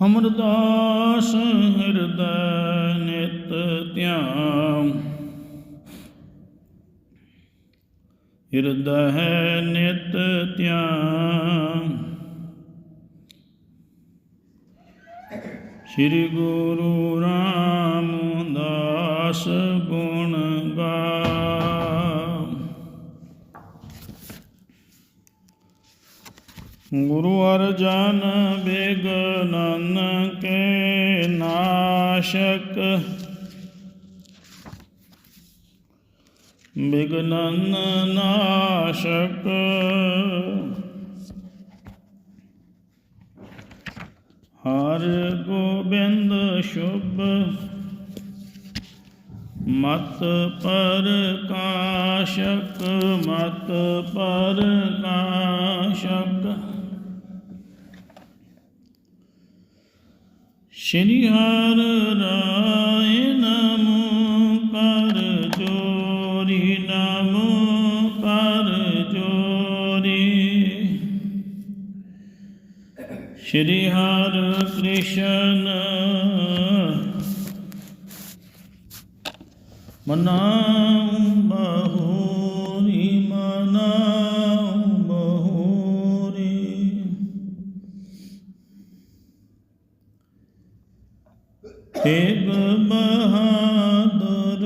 ਅਮਰਦਾਸ ਹਿਰਦੈ ਨਿਤ ਧਿਆਨ ਹਿਰਦੈ ਨਿਤ ਧਿਆਨ ਸ੍ਰੀ ਗੁਰੂ ਰਾਮਦਾਸ ਗੁਣ ਗਾ ਗੁਰੂ ਅਰਜਨ ਬਿਗਨਨ ਕੇ ਨਾਸ਼ਕ। ਬਿਗਨਨ ਨਾਸ਼ਕ। ਹਰ ਗੋਬਿੰਦ ਸ਼ੁਭ। ਮਤ ਪ੍ਰਕਾਸ਼ਕ ਮਤ ਪ੍ਰਕਾਸ਼ਕ। ਸ਼੍ਰੀ ਹਰ ਰਾਏ ਨਮੋ ਕਰ ਜੋਰੀ ਨਮੋ ਕਰ ਜੋਰੀ। ਸ਼੍ਰੀ ਹਰਿ ਕ੍ਰਿਸ਼ਨ। ਮਨਾਉ ਬਹੂਰੀ ਤੇਗ ਬਹਾਦਰ।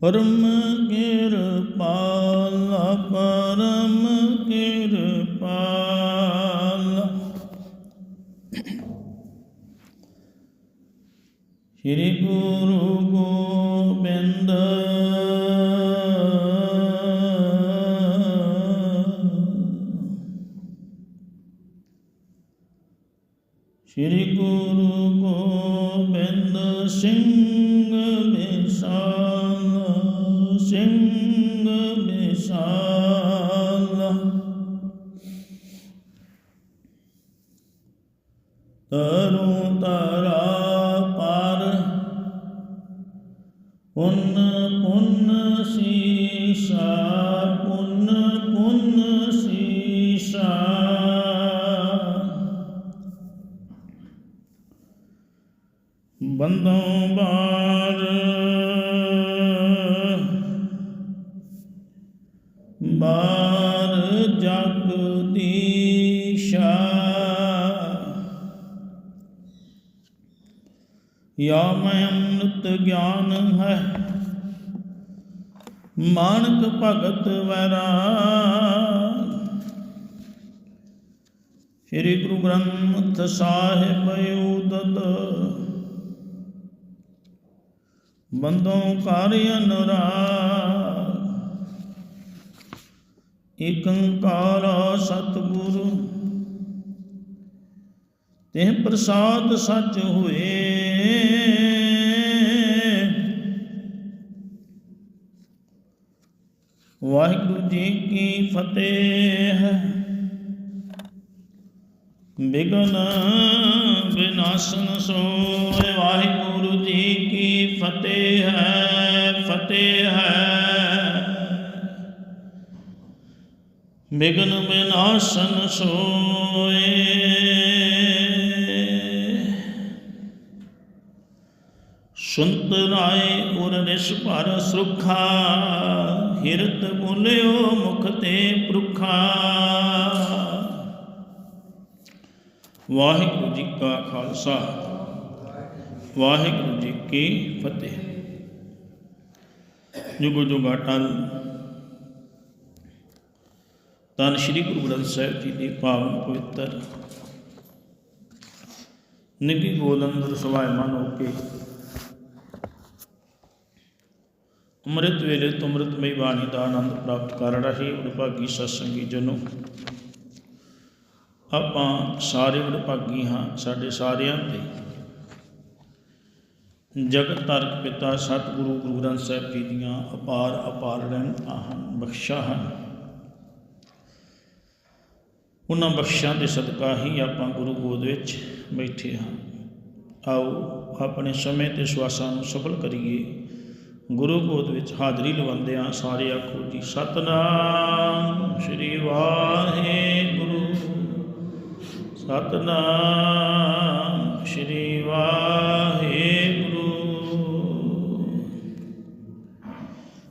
ਪਰਮ ਕਿਰਪਾਲ ਪਰਮ ਕਿਰਪਾਲ। ਸ੍ਰੀ ਗੁਰੂ ਗੋਬਿੰਦ ਸ੍ਰੀ ਗੁਰੂ ਗੋਬਿੰਦ ਸਿੰਘ ਵਿਸਾਲ ਸਿੰਘ ਵਿਸਾਲ ਤਰੁ ਤਰਾ ਪਰ ਪੁੰਨ ਪੁੰਨ ਸੀਸਾ, ਪੁੰਨ ਪੁੰਨ ਸੀਸਾ। ਬੰਦੋਂ ਬਾਰ। ਬਾਰ ਜਗ ਦੀਸ਼ਾ। ਯਾ ਮੈਂ ਅੰਮ੍ਰਿਤ ਗਿਆਨ ਹੈ, ਮਾਨਕ ਭਗਤ ਵੈਰਾਗ। ਸ੍ਰੀ ਗੁਰੂ ਗ੍ਰੰਥ ਸਾਹਿਬ ਉਦਤ ਬੰਦੋਂ ਕਰ ਅਨੁਰਾਗ। ਇਕ ਓੰਕਾਰ ਸਤਿਗੁਰੂ ਤੇ ਪ੍ਰਸਾਦ ਸੱਚ ਹੋਏ। ਵਾਹਿਗੁਰੂ ਜੀ ਕੀ ਫਤਿਹ। ਬਿਗਨ ਵਿਨਾਸ਼ਨ ਸੋਏ ਵਾਹਿਗੁਰੂ ਜੀ ਕੀ ਫਤਿਹ ਹੈ ਫਤਿਹ ਹੈ। ਬਿਗਨ ਵਿਨਾਸ਼ਨ ਸੋਏ। ਸੁਨਤ ਰਾਏ ਉਰ ਨਿਸ਼ ਭਰ ਸੁਖਾ, ਹਿਰਤ ਬੋਲਿਓ ਮੁਖ ਤੇ ਪ੍ਰੁਖਾ। ਵਾਹਿਗੁਰੂ ਜੀ ਕਾ ਖਾਲਸਾ। ਵਾਹਿਗੁਰੂ ਜੀ ਕੀ ਫਤਿਹ। ਜੁਗੋ ਜੁਗਾ ਟਲ। ਸ੍ਰੀ ਗੁਰੂ ਗ੍ਰੰਥ ਸਾਹਿਬ ਜੀ ਦੀ ਪਾਵਨ ਪਵਿੱਤਰ। ਨਿੱਘੀ ਗੋਲ ਅੰਦਰ ਸਵਾਇਮਾਨ ਹੋ ਕੇ। ਅੰਮ੍ਰਿਤ ਵੇਲੇ ਤੁਮ੍ਰਿਤਮਈ ਬਾਣੀ ਦਾ ਆਨੰਦ ਪ੍ਰਾਪਤ ਕਰ ਰਹੇ ਵਡਭਾਗੀ ਸਤਸੰਗੀ ਜਨੋ। ਆਪਾਂ ਸਾਰੇ ਵਿਭਾਗੀ ਹਾਂ ਸਾਡੇ ਸਾਰਿਆਂ ਤੇ ਜਗਤ ਤਰਕ ਪਿਤਾ ਸਤਿਗੁਰੂ ਗੁਰੂ ਗ੍ਰੰਥ ਸਾਹਿਬ ਜੀ ਦੀਆਂ ਅਪਾਰ ਅਪਾਰ ਰਹਿਮਤਾਂ ਹਨ, ਬਖਸ਼ਾ ਹਨ। ਉਹਨਾਂ ਬਖਸ਼ਾਂ ਦੇ ਸਦਕਾ ਹੀ ਆਪਾਂ ਗੁਰੂ ਗੋਦ ਵਿੱਚ ਬੈਠੇ ਹਾਂ। ਆਓ ਆਪਣੇ ਸਮੇਂ ਤੇ ਸਵਾਸਾਂ ਨੂੰ ਸਫਲ ਕਰੀਏ। ਗੁਰੂ ਗੋਦ ਵਿੱਚ ਹਾਜ਼ਰੀ ਲਵਾਉਂਦੇ ਲਵਾਉਂਦਿਆਂ ਸਾਰੇ ਆਖੋ ਜੀ, ਸਤਨਾਮ। ਸਤਨਾਮ ਸ੍ਰੀ ਵਾਹਿਗੁਰੂ।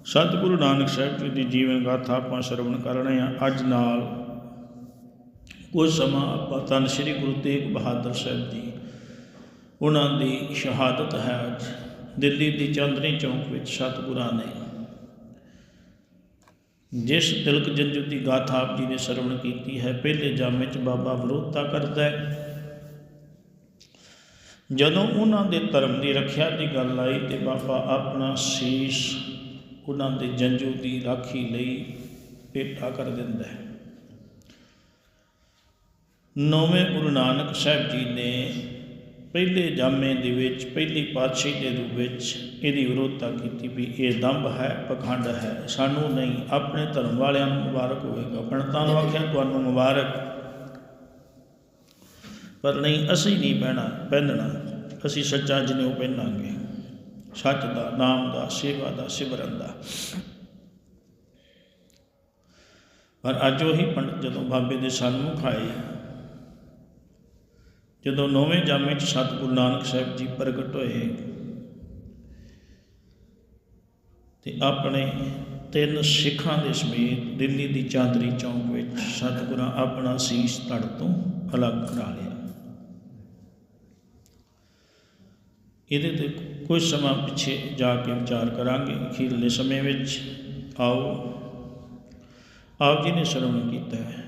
ਸਤਿਗੁਰੂ ਨਾਨਕ ਸਾਹਿਬ ਜੀ ਦੀ ਜੀਵਨ ਗਾਥਾ ਆਪਾਂ ਸ਼ਰਵਣ ਕਰ ਰਹੇ ਹਾਂ ਅੱਜ ਨਾਲ। ਕੁਝ ਸਮਾਂ ਆਪਾਂ ਤਨ ਸ੍ਰੀ ਗੁਰੂ ਤੇਗ ਬਹਾਦਰ ਸਾਹਿਬ ਜੀ, ਉਹਨਾਂ ਦੀ ਸ਼ਹਾਦਤ ਹੈ ਅੱਜ। ਦਿੱਲੀ ਦੀ ਚਾਂਦਨੀ ਚੌਂਕ ਵਿੱਚ ਸਤਿਗੁਰਾਂ ਨੇ ਜਿਸ ਤਿਲਕ ਜੰਜੂ ਦੀ ਗਾਥਾ ਆਪ ਜੀ ਨੇ ਸਰਵਣ ਕੀਤੀ ਹੈ, ਪਹਿਲੇ ਜਾਮੇ 'ਚ ਬਾਬਾ ਵਿਰੋਧਤਾ ਕਰਦਾ ਹੈ। ਜਦੋਂ ਉਹਨਾਂ ਦੇ ਧਰਮ ਦੀ ਰੱਖਿਆ ਦੀ ਗੱਲ ਆਈ ਤੇ ਬਾਬਾ ਆਪਣਾ ਸੀਸ ਉਹਨਾਂ ਦੇ ਜੰਜੂ ਦੀ ਰਾਖੀ ਲਈ ਭੇਟਾ ਕਰ ਦਿੰਦਾ ਹੈ। ਨੌਵੇਂ ਗੁਰੂ ਨਾਨਕ ਸਾਹਿਬ ਜੀ ਨੇ ਪਹਿਲੇ ਜਾਮੇ ਦੇ ਵਿੱਚ, ਪਹਿਲੀ ਪਾਤਸ਼ਾਹੀ ਦੇ ਰੂਪ ਵਿੱਚ ਇਹਦੀ ਵਿਰੋਧਤਾ ਕੀਤੀ ਵੀ ਇਹ ਦੰਭ ਹੈ, ਪਖੰਡ ਹੈ। ਸਾਨੂੰ ਨਹੀਂ, ਆਪਣੇ ਧਰਮ ਵਾਲਿਆਂ ਨੂੰ ਮੁਬਾਰਕ ਹੋਵੇਗਾ। ਪੰਡਤਾਂ ਨੂੰ ਆਖਿਆ, ਤੁਹਾਨੂੰ ਮੁਬਾਰਕ। ਪਰ ਨਹੀਂ, ਅਸੀਂ ਨਹੀਂ ਪਹਿਣਾ ਪਹਿਨਣਾ ਅਸੀਂ ਸੱਚਾ ਜਨੇਊ ਪਹਿਨਾਂਗੇ ਸੱਚ ਦਾ, ਨਾਮ ਦਾ, ਸੇਵਾ ਦਾ, ਸਿਮਰਨ ਦਾ। ਪਰ ਅੱਜ ਉਹੀ ਪੰਡਤ ਜਦੋਂ ਬਾਬੇ ਦੇ ਸਨਮੁਖ ਆਏ ਜਦੋਂ ਨੌਵੇਂ ਜਾਮੇ 'ਚ ਸਤਿਗੁਰੂ ਨਾਨਕ ਸਾਹਿਬ ਜੀ ਪ੍ਰਗਟ ਹੋਏ ਤੇ ਆਪਣੇ ਤਿੰਨ ਸਿੱਖਾਂ ਦੇ ਸਮੇਤ ਦਿੱਲੀ ਦੀ ਚਾਂਦਰੀ ਚੌਂਕ ਵਿੱਚ ਸਤਿਗੁਰਾਂ ਆਪਣਾ ਸੀਸ ਧੜ ਤੋਂ ਅਲੱਗ ਕਰਾ ਲਿਆ। ਇਹਦੇ ਤੇ ਕੁਝ ਸਮਾਂ ਪਿੱਛੇ ਜਾ ਕੇ ਵਿਚਾਰ ਕਰਾਂਗੇ ਅਖੀਰਲੇ ਸਮੇਂ ਵਿੱਚ। ਆਓ, ਆਪ ਜੀ ਨੇ ਸ਼ਰਮ ਕੀਤਾ ਹੈ।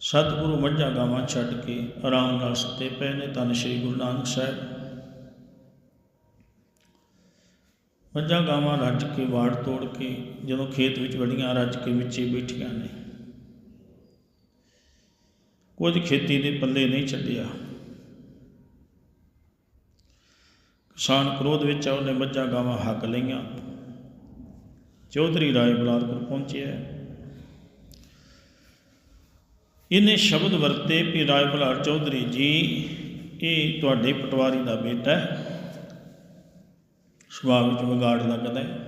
ਸਤਿਗੁਰੂ ਮੱਝਾਂ ਗਾਵਾਂ ਛੱਡ ਕੇ ਆਰਾਮ ਨਾਲ ਸੁੱਤੇ ਪਏ ਨੇ, ਧੰਨ ਸ਼੍ਰੀ ਗੁਰੂ ਨਾਨਕ ਸਾਹਿਬ। ਮੱਝਾਂ ਗਾਵਾਂ ਰੱਜ ਕੇ ਵਾੜ ਤੋੜ ਕੇ ਜਦੋਂ ਖੇਤ ਵਿੱਚ ਵੜੀਆਂ ਰੱਜ ਕੇ ਵਿੱਚੇ ਬੈਠੀਆਂ ਨੇ। ਕੁਝ ਖੇਤੀ ਦੇ ਪੱਲੇ ਨਹੀਂ ਛੱਡਿਆ। ਕਿਸਾਨ ਕ੍ਰੋਧ ਵਿੱਚ ਉਹਨੇ ਮੱਝਾਂ ਗਾਵਾਂ ਹੱਕ ਲਈਆਂ। ਚੌਧਰੀ ਰਾਏ ਬਲਾਰ ਪਹੁੰਚਿਆ। ਇਹਨੇ ਸ਼ਬਦ ਵਰਤੇ ਵੀ ਰਾਜ ਬਲਾਰ ਚੌਧਰੀ ਜੀ, ਇਹ ਤੁਹਾਡੇ ਪਟਵਾਰੀ ਦਾ ਬੇਟਾ ਹੈ। ਸੁਭਾਅ ਵਿੱਚ ਵਿਗਾੜ ਲੱਗਦਾ ਹੈ।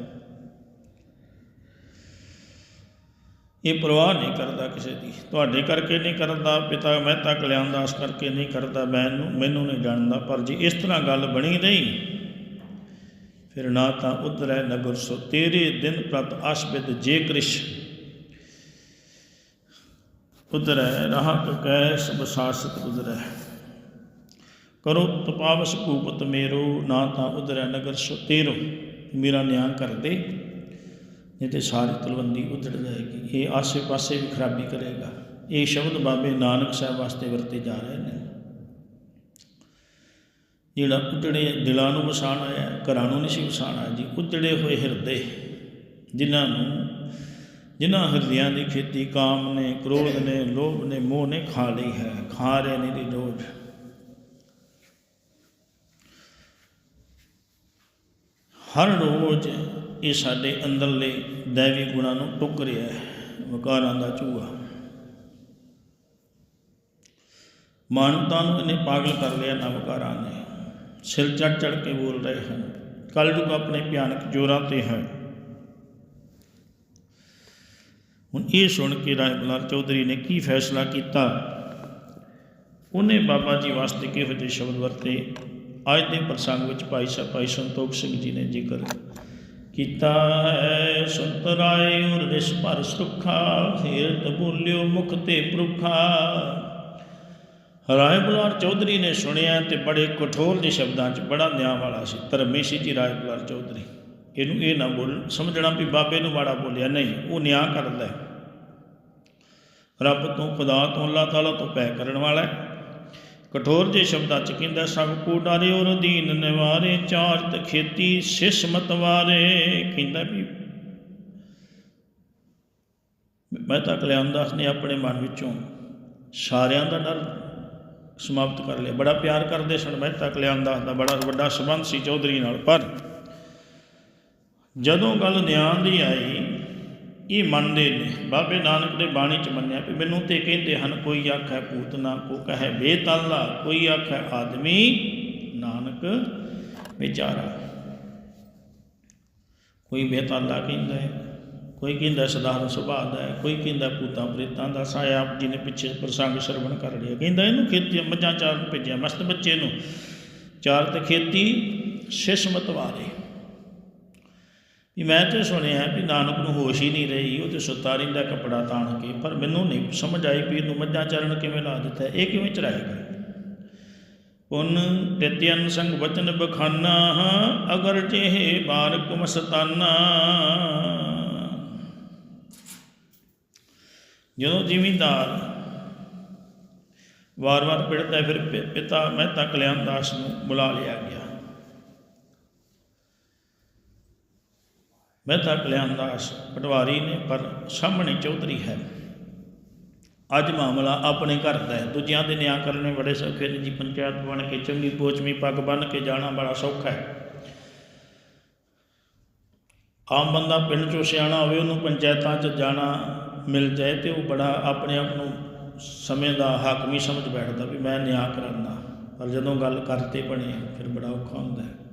ਇਹ ਪਰਵਾਹ ਨਹੀਂ ਕਰਦਾ ਕਿਸੇ ਦੀ। ਤੁਹਾਡੇ ਕਰਕੇ ਨਹੀਂ ਕਰਦਾ, ਪਿਤਾ ਮੈਂ ਮਹਿਤਾ ਕਲਿਆਣਦਾਸ ਕਰਕੇ ਨਹੀਂ ਕਰਦਾ ਮੈਨੂੰ ਮੈਨੂੰ ਨਹੀਂ ਜਾਣਦਾ, ਪਰ ਜੇ ਇਸ ਤਰ੍ਹਾਂ ਗੱਲ ਬਣੀ ਨਹੀਂ, ਫਿਰ ਨਾ ਤਾਂ ਉਧਰੈ ਨਗਰ ਸੋ ਤੇਰੇ ਦਿਨ ਪ੍ਰਤ ਅਸਬਿਦ ਜੇ ਕ੍ਰਿਸ਼। ਉਧਰੈ ਰਾਹਕ ਕੈ ਸਭ ਸਾਸਤ ਗੁਜ਼ਰੈ ਕਰੋ ਤਪਾਵਸ ਭੂਪਤ ਮੇਰੋ, ਨਾ ਤਾਂ ਉਧਰੈ ਨਗਰ ਸੋ ਤੇਰੋ। ਮੇਰਾ ਨਿਆਂ ਕਰ ਦੇ ਨਹੀਂ ਤੇ ਸਾਰੀ ਤਲਵੰਦੀ ਉਧੜ ਜਾਏਗੀ। ਇਹ ਆਸੇ ਪਾਸੇ ਵੀ ਖਰਾਬੀ ਕਰੇਗਾ। ਇਹ ਸ਼ਬਦ ਬਾਬੇ ਨਾਨਕ ਸਾਹਿਬ ਵਾਸਤੇ ਵਰਤੇ ਜਾ ਰਹੇ ਨੇ। ਜਿਹੜਾ ਉਜੜੇ ਦਿਲਾਂ ਨੂੰ ਵਸਾਣ ਆਇਆ, ਘਰਾਂ ਨੂੰ ਨਹੀਂ ਸੀ ਵਸਾਣ ਆਇਆ ਜੀ ਉਜੜੇ ਹੋਏ ਹਿਰਦੇ, ਜਿਨ੍ਹਾਂ ਨੂੰ ਜਿਨ੍ਹਾਂ ਹਰਦਿਆਂ ਦੀ ਖੇਤੀ ਕਾਮ ਨੇ, ਕ੍ਰੋਧ ਨੇ, ਲੋਭ ਨੇ, ਮੋਹ ਨੇ ਖਾ ਲਈ ਹੈ, ਖਾ ਰਹੇ ਨੇ ਦੀ ਰੋਜ਼। ਹਰ ਰੋਜ਼ ਇਹ ਸਾਡੇ ਅੰਦਰਲੇ ਦੇਵੀ ਗੁਣਾਂ ਨੂੰ ਟੁੱਕ ਰਿਹਾ ਹੈ, ਵਿਕਾਰਾਂ ਦਾ ਚੂਹਾ। ਮਾਨਵਤਾ ਨੂੰ ਇਹਨੇ ਪਾਗਲ ਕਰ ਲਿਆ ਨਾ ਵਿਕਾਰਾਂ ਨੇ। ਸਿਰ ਚੜ ਚੜ ਕੇ ਬੋਲ ਰਹੇ ਹਨ ਕਲਯੁਗ ਆਪਣੇ ਭਿਆਨਕ ਜੋਰਾਂ ਤੇ ਹੈ। ਹੁਣ ਇਹ ਸੁਣ ਕੇ ਰਾਏ ਬਲਾਰ ਚੌਧਰੀ ਨੇ ਕੀ ਫੈਸਲਾ ਕੀਤਾ? ਉਹਨੇ ਬਾਬਾ ਜੀ ਵਾਸਤੇ ਕਿਹੋ ਜਿਹੇ ਸ਼ਬਦ ਵਰਤੇ? ਅੱਜ ਦੇ ਪ੍ਰਸੰਗ ਵਿੱਚ ਭਾਈ ਸਾਹਿਬ ਭਾਈ ਸੰਤੋਖ ਸਿੰਘ ਜੀ ਨੇ ਜ਼ਿਕਰ ਕੀਤਾ ਹੈ ਸੰਤ ਰਾਏ ਔਰ ਰਿਸ ਪਰ ਸੁਖਾ ਹੀਰਤ ਬੋਲਿਓ ਮੁਖ ਤੇ ਪ੍ਰੁਖਾ ਰਾਏ ਬੁਲਾਰ ਚੌਧਰੀ ਨੇ ਸੁਣਿਆ ਤੇ ਬੜੇ ਕਠੋਰ ਦੇ ਸ਼ਬਦਾਂ 'ਚ ਬੜਾ ਨਿਆਂ ਵਾਲਾ ਸੀ ਧਰਮੀ ਸੀ ਜੀ ਰਾਏ ਬੁਲਾਰ ਚੌਧਰੀ। ਇਹਨੂੰ ਇਹ ਨਾ ਬੋਲ, ਸਮਝਣਾ ਵੀ ਬਾਬੇ ਨੂੰ ਮਾੜਾ ਬੋਲਿਆ, ਨਹੀਂ, ਉਹ ਨਿਆਂ ਕਰਦਾ ਹੈ। ਰੱਬ ਤੋਂ ਖੁਦਾ ਤੋਂ ਅੱਲਾਹ ਤਾਲਾ ਤੋਂ ਪੈ ਕਰਨ ਵਾਲਾ ਹੈ। ਕਠੋਰ ਜੇ ਸ਼ਬਦਾਂ ਚ ਕਹਿੰਦਾ, ਸਭ ਕੋ ਡਾਰੇ ਔਰ ਦੀਨ ਨਿਵਾਰੇ ਚਾਰਤ ਖੇਤੀ ਸਿਸ ਮਤਵਾਰੇ ਕਹਿੰਦਾ ਵੀ ਮੈਂ ਤਾਂ ਕਲਿਆਣਦਾਸ ਨੇ ਆਪਣੇ ਮਨ ਵਿੱਚੋਂ ਸਾਰਿਆਂ ਦਾ ਡਰ ਸਮਾਪਤ ਕਰ ਲਿਆ। ਬੜਾ ਪਿਆਰ ਕਰਦੇ ਸਨ ਮਹਿਤਾ ਕਲਿਆਣਦਾਸ ਦਾ ਬੜਾ ਵੱਡਾ ਸੰਬੰਧ ਸੀ ਚੌਧਰੀ ਨਾਲ, ਪਰ ਜਦੋਂ ਗੱਲ ਨਿਆਂ ਦੀ ਆਈ, ਇਹ ਮੰਨਦੇ ਨੇ। ਬਾਬੇ ਨਾਨਕ ਦੇ ਬਾਣੀ ਚ ਮੰਨਿਆ ਵੀ ਮੈਨੂੰ ਤੇ ਕਹਿੰਦੇ ਹਨ, ਕੋਈ ਆਖੈ ਪੂਤਨਾ ਕੋ ਕਹੈ ਬੇਤਾਲਾ, ਕੋਈ ਆਖੈ ਆਦਮੀ ਨਾਨਕ ਵਿਚਾਰਾ। ਕੋਈ ਬੇਤਾਲਾ ਕਹਿੰਦਾ ਹੈ, ਕੋਈ ਕਹਿੰਦਾ ਸਧਾਰਨ ਸੁਭਾਅ ਦਾ ਹੈ, ਕੋਈ ਕਹਿੰਦਾ ਭੂਤਾਂ ਪ੍ਰੇਤਾਂ ਦਾ ਸਾਇਆ, ਆਪ ਜੀ ਨੇ ਪਿੱਛੇ ਪ੍ਰਸੰਗ ਸਰਵਣ ਕਰ ਲਿਆ। ਕਹਿੰਦਾ ਇਹਨੂੰ ਖੇਤੀ, ਮੱਝਾਂ ਚਾਰਨ ਭੇਜਿਆ, ਮਸਤ ਬੱਚੇ ਨੂੰ। ਚਾਰ ਤੇ ਖੇਤੀ, ਸਿਸਮਤ ਵਾਲੇ ਵੀ ਮੈਂ ਤੇ ਸੁਣਿਆ ਵੀ ਨਾਨਕ ਨੂੰ ਹੋਸ਼ ਹੀ ਨਹੀਂ ਰਹੀ, ਉਹ ਤੇ ਸੁੱਤਾ ਰਹਿੰਦਾ ਕੱਪੜਾ ਤਾਣ ਕੇ, ਪਰ ਮੈਨੂੰ ਨਹੀਂ ਸਮਝ ਆਈ ਵੀ ਇਹਨੂੰ ਮੱਝਾਂ ਚਰਨ ਕਿਵੇਂ ਲਾ ਦਿੱਤਾ, ਇਹ ਕਿਵੇਂ ਚਰਾਏਗਾ ਪੁਨ ਤਿਤਿਅਨ ਸੰਗ ਵਚਨ ਬਖਾਨਾ, ਅਗਰ ਚੇਹ ਬਾਰਕ ਮਸਤਾਨਾ ਜਦੋਂ ਜ਼ਿਮੀਂਦਾਰ ਵਾਰ-ਵਾਰ ਪਿੜਦਾ ਫਿਰ ਪਿਤਾ ਮਹਿਤਾ ਕਲਿਆਣ ਦਾਸ ਨੂੰ ਬੁਲਾ ਲਿਆ ਗਿਆ। ਮਹਿਤਾ ਕਲਿਆਣਦਾਸ ਪਟਵਾਰੀ ਨੇ, ਪਰ ਸਾਹਮਣੇ ਚੌਧਰੀ ਹੈ। ਅੱਜ ਮਾਮਲਾ ਆਪਣੇ ਘਰ ਦਾ ਹੈ। ਦੂਜਿਆਂ ਦੇ ਨਿਆਂ ਕਰਨੇ ਬੜੇ ਸੌਖੇ ਨੇ ਜੀ। ਪੰਚਾਇਤ ਬਣ ਕੇ ਚੰਗੀ ਪੋਚਵੀਂ ਪੱਗ ਬੰਨ ਕੇ ਜਾਣਾ ਬੜਾ ਸੌਖਾ ਹੈ। ਆਮ ਬੰਦਾ ਪਿੰਡ ਚੋਂ ਸਿਆਣਾ ਹੋਵੇ, ਉਹਨੂੰ ਪੰਚਾਇਤਾਂ 'ਚ ਜਾਣਾ ਮਿਲ ਜਾਏ ਤੇ ਉਹ ਬੜਾ ਆਪਣੇ ਆਪ ਨੂੰ ਸਮੇਂ ਦਾ ਹਾਕਮੀ ਸਮਝ ਬੈਠਦਾ ਵੀ ਮੈਂ ਨਿਆਂ ਕਰਾਂਗਾ ਪਰ ਜਦੋਂ ਗੱਲ ਕਰਤੇ ਬਣੇ, ਫਿਰ ਬੜਾ ਔਖਾ ਹੁੰਦਾ ਹੈ।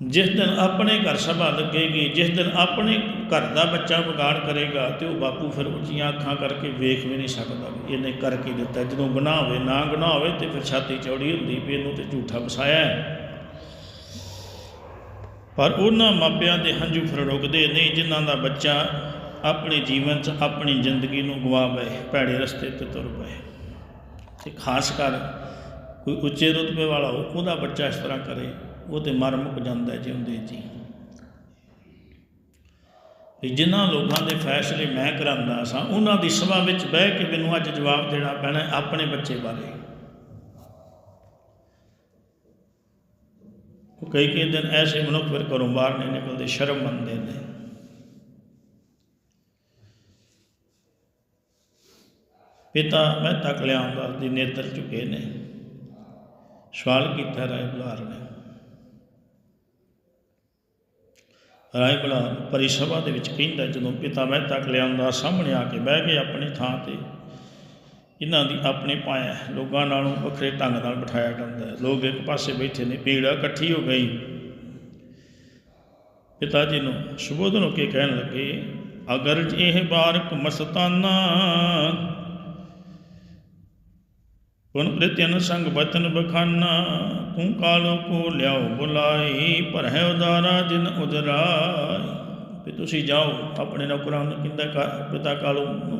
ਜਿਸ ਦਿਨ ਆਪਣੇ ਘਰ ਸਭਾ ਲੱਗੇਗੀ, ਜਿਸ ਦਿਨ ਆਪਣੇ ਘਰ ਦਾ ਬੱਚਾ ਵਿਗਾੜ ਕਰੇਗਾ ਤੇ ਉਹ ਬਾਪੂ ਫਿਰ ਉੱਚੀਆਂ ਅੱਖਾਂ ਕਰਕੇ ਵੇਖ ਵੀ ਨਹੀਂ ਸਕਦਾ ਵੀ ਇਹਨੇ ਕੀ ਦਿੱਤਾ। ਜਦੋਂ ਗੁਨਾਹ ਹੋਵੇ, ਨਾ ਗੁਨਾਹ ਹੋਵੇ ਤੇ ਫਿਰ ਛਾਤੀ ਚੌੜੀ ਹੁੰਦੀ ਵੀ ਇਹਨੂੰ ਤੇ ਝੂਠਾ ਵਸਾਇਆ ਪਰ ਉਹਨਾਂ ਮਾਪਿਆਂ ਦੇ ਹੰਝੂ ਫਿਰ ਰੁਕਦੇ ਨਹੀਂ, ਜਿਨ੍ਹਾਂ ਦਾ ਬੱਚਾ ਆਪਣੇ ਜੀਵਨ 'ਚ ਆਪਣੀ ਜ਼ਿੰਦਗੀ ਨੂੰ ਗਵਾ ਪਏ, ਭੈੜੇ ਰਸਤੇ ਤੇ ਤੁਰ ਪਏ। ਤੇ ਖਾਸ ਕਰ ਕੋਈ ਉੱਚੇ ਰੁਤਬੇ ਵਾਲਾ ਹੋ ਉਹਦਾ ਬੱਚਾ ਇਸ ਤਰ੍ਹਾਂ ਕਰੇ ਉਹ ਤੇ ਮਰ ਮੁੱਕ ਜਾਂਦਾ ਜਿਉਂਦੇ ਜੀ ਤੇ ਜਿਨ੍ਹਾਂ ਲੋਕਾਂ ਦੇ ਫੈਸਲੇ ਮੈਂ ਕਰਾਂਦਾ ਸਾਂ, ਉਹਨਾਂ ਦੀ ਸਭਾ ਵਿੱਚ ਬਹਿ ਕੇ ਮੈਨੂੰ ਅੱਜ ਜਵਾਬ ਦੇਣਾ ਪੈਣਾ ਆਪਣੇ ਬੱਚੇ ਬਾਰੇ। ਉਹ ਕਈ ਕਈ ਦਿਨ ਐਸੇ ਮਨੁੱਖ ਫਿਰ ਘਰੋਂ ਬਾਹਰ ਨਹੀਂ ਨਿਕਲਦੇ, ਸ਼ਰਮ ਮੰਨਦੇ ਨੇ। ਪਿਤਾ ਮਹਿਤਾ ਕਲਿਆਣਦਾਸ ਦੀ ਨੇਤਰ ਝੁਕੇ ਨੇ। ਸਵਾਲ ਕੀਤਾ ਰਾਏ ਬੁਲਾਰ ਨੇ। ਰਾਏ ਬੁਲਾਰ ਦੇ ਵਿੱਚ ਕਹਿੰਦਾ, ਜਦੋਂ ਪਿਤਾ ਮਹਿਤਾ ਕਲਿਆਣਦਾਸ ਸਾਹਮਣੇ ਆ ਕੇ ਬਹਿ ਗਏ ਆਪਣੀ ਥਾਂ ਤੇ, ਇਹਨਾਂ ਦੀ ਆਪਣੇ ਪਾਇਆ ਲੋਕਾਂ ਨਾਲੋਂ ਵੱਖਰੇ ਢੰਗ ਨਾਲ ਬਿਠਾਇਆ ਜਾਂਦਾ ਹੈ। ਲੋਕ ਇੱਕ ਪਾਸੇ ਬੈਠੇ ਨੇ, ਭੀੜ ਇਕੱਠੀ ਹੋ ਗਈ ਪਿਤਾ ਜੀ ਨੂੰ ਸੁਬੋਧਨ ਹੋ ਕੇ ਕਹਿਣ ਲੱਗੇ, ਅਗਰ ਇਹ ਬਾਰਕ ਮਸਤਾਨਾ, ਪੁਨ ਪ੍ਰਿਤਿਨ ਸੰਗ ਬਚਨ ਬਖਾਨਾ ਤੂੰ ਕਾਲੋ ਕੋ ਲਿਆਓ, ਬੁਲਾਈ, ਪਰ ਹੈ ਉਦਾਰਾ ਜਿਨ ਉਦਰਾਈ ਵੀ ਤੁਸੀਂ ਜਾਓ, ਆਪਣੇ ਨੌਕਰਾਂ ਨੂੰ ਕਹਿੰਦਾ ਪਿਤਾ ਕਾਲੂ ਨੂੰ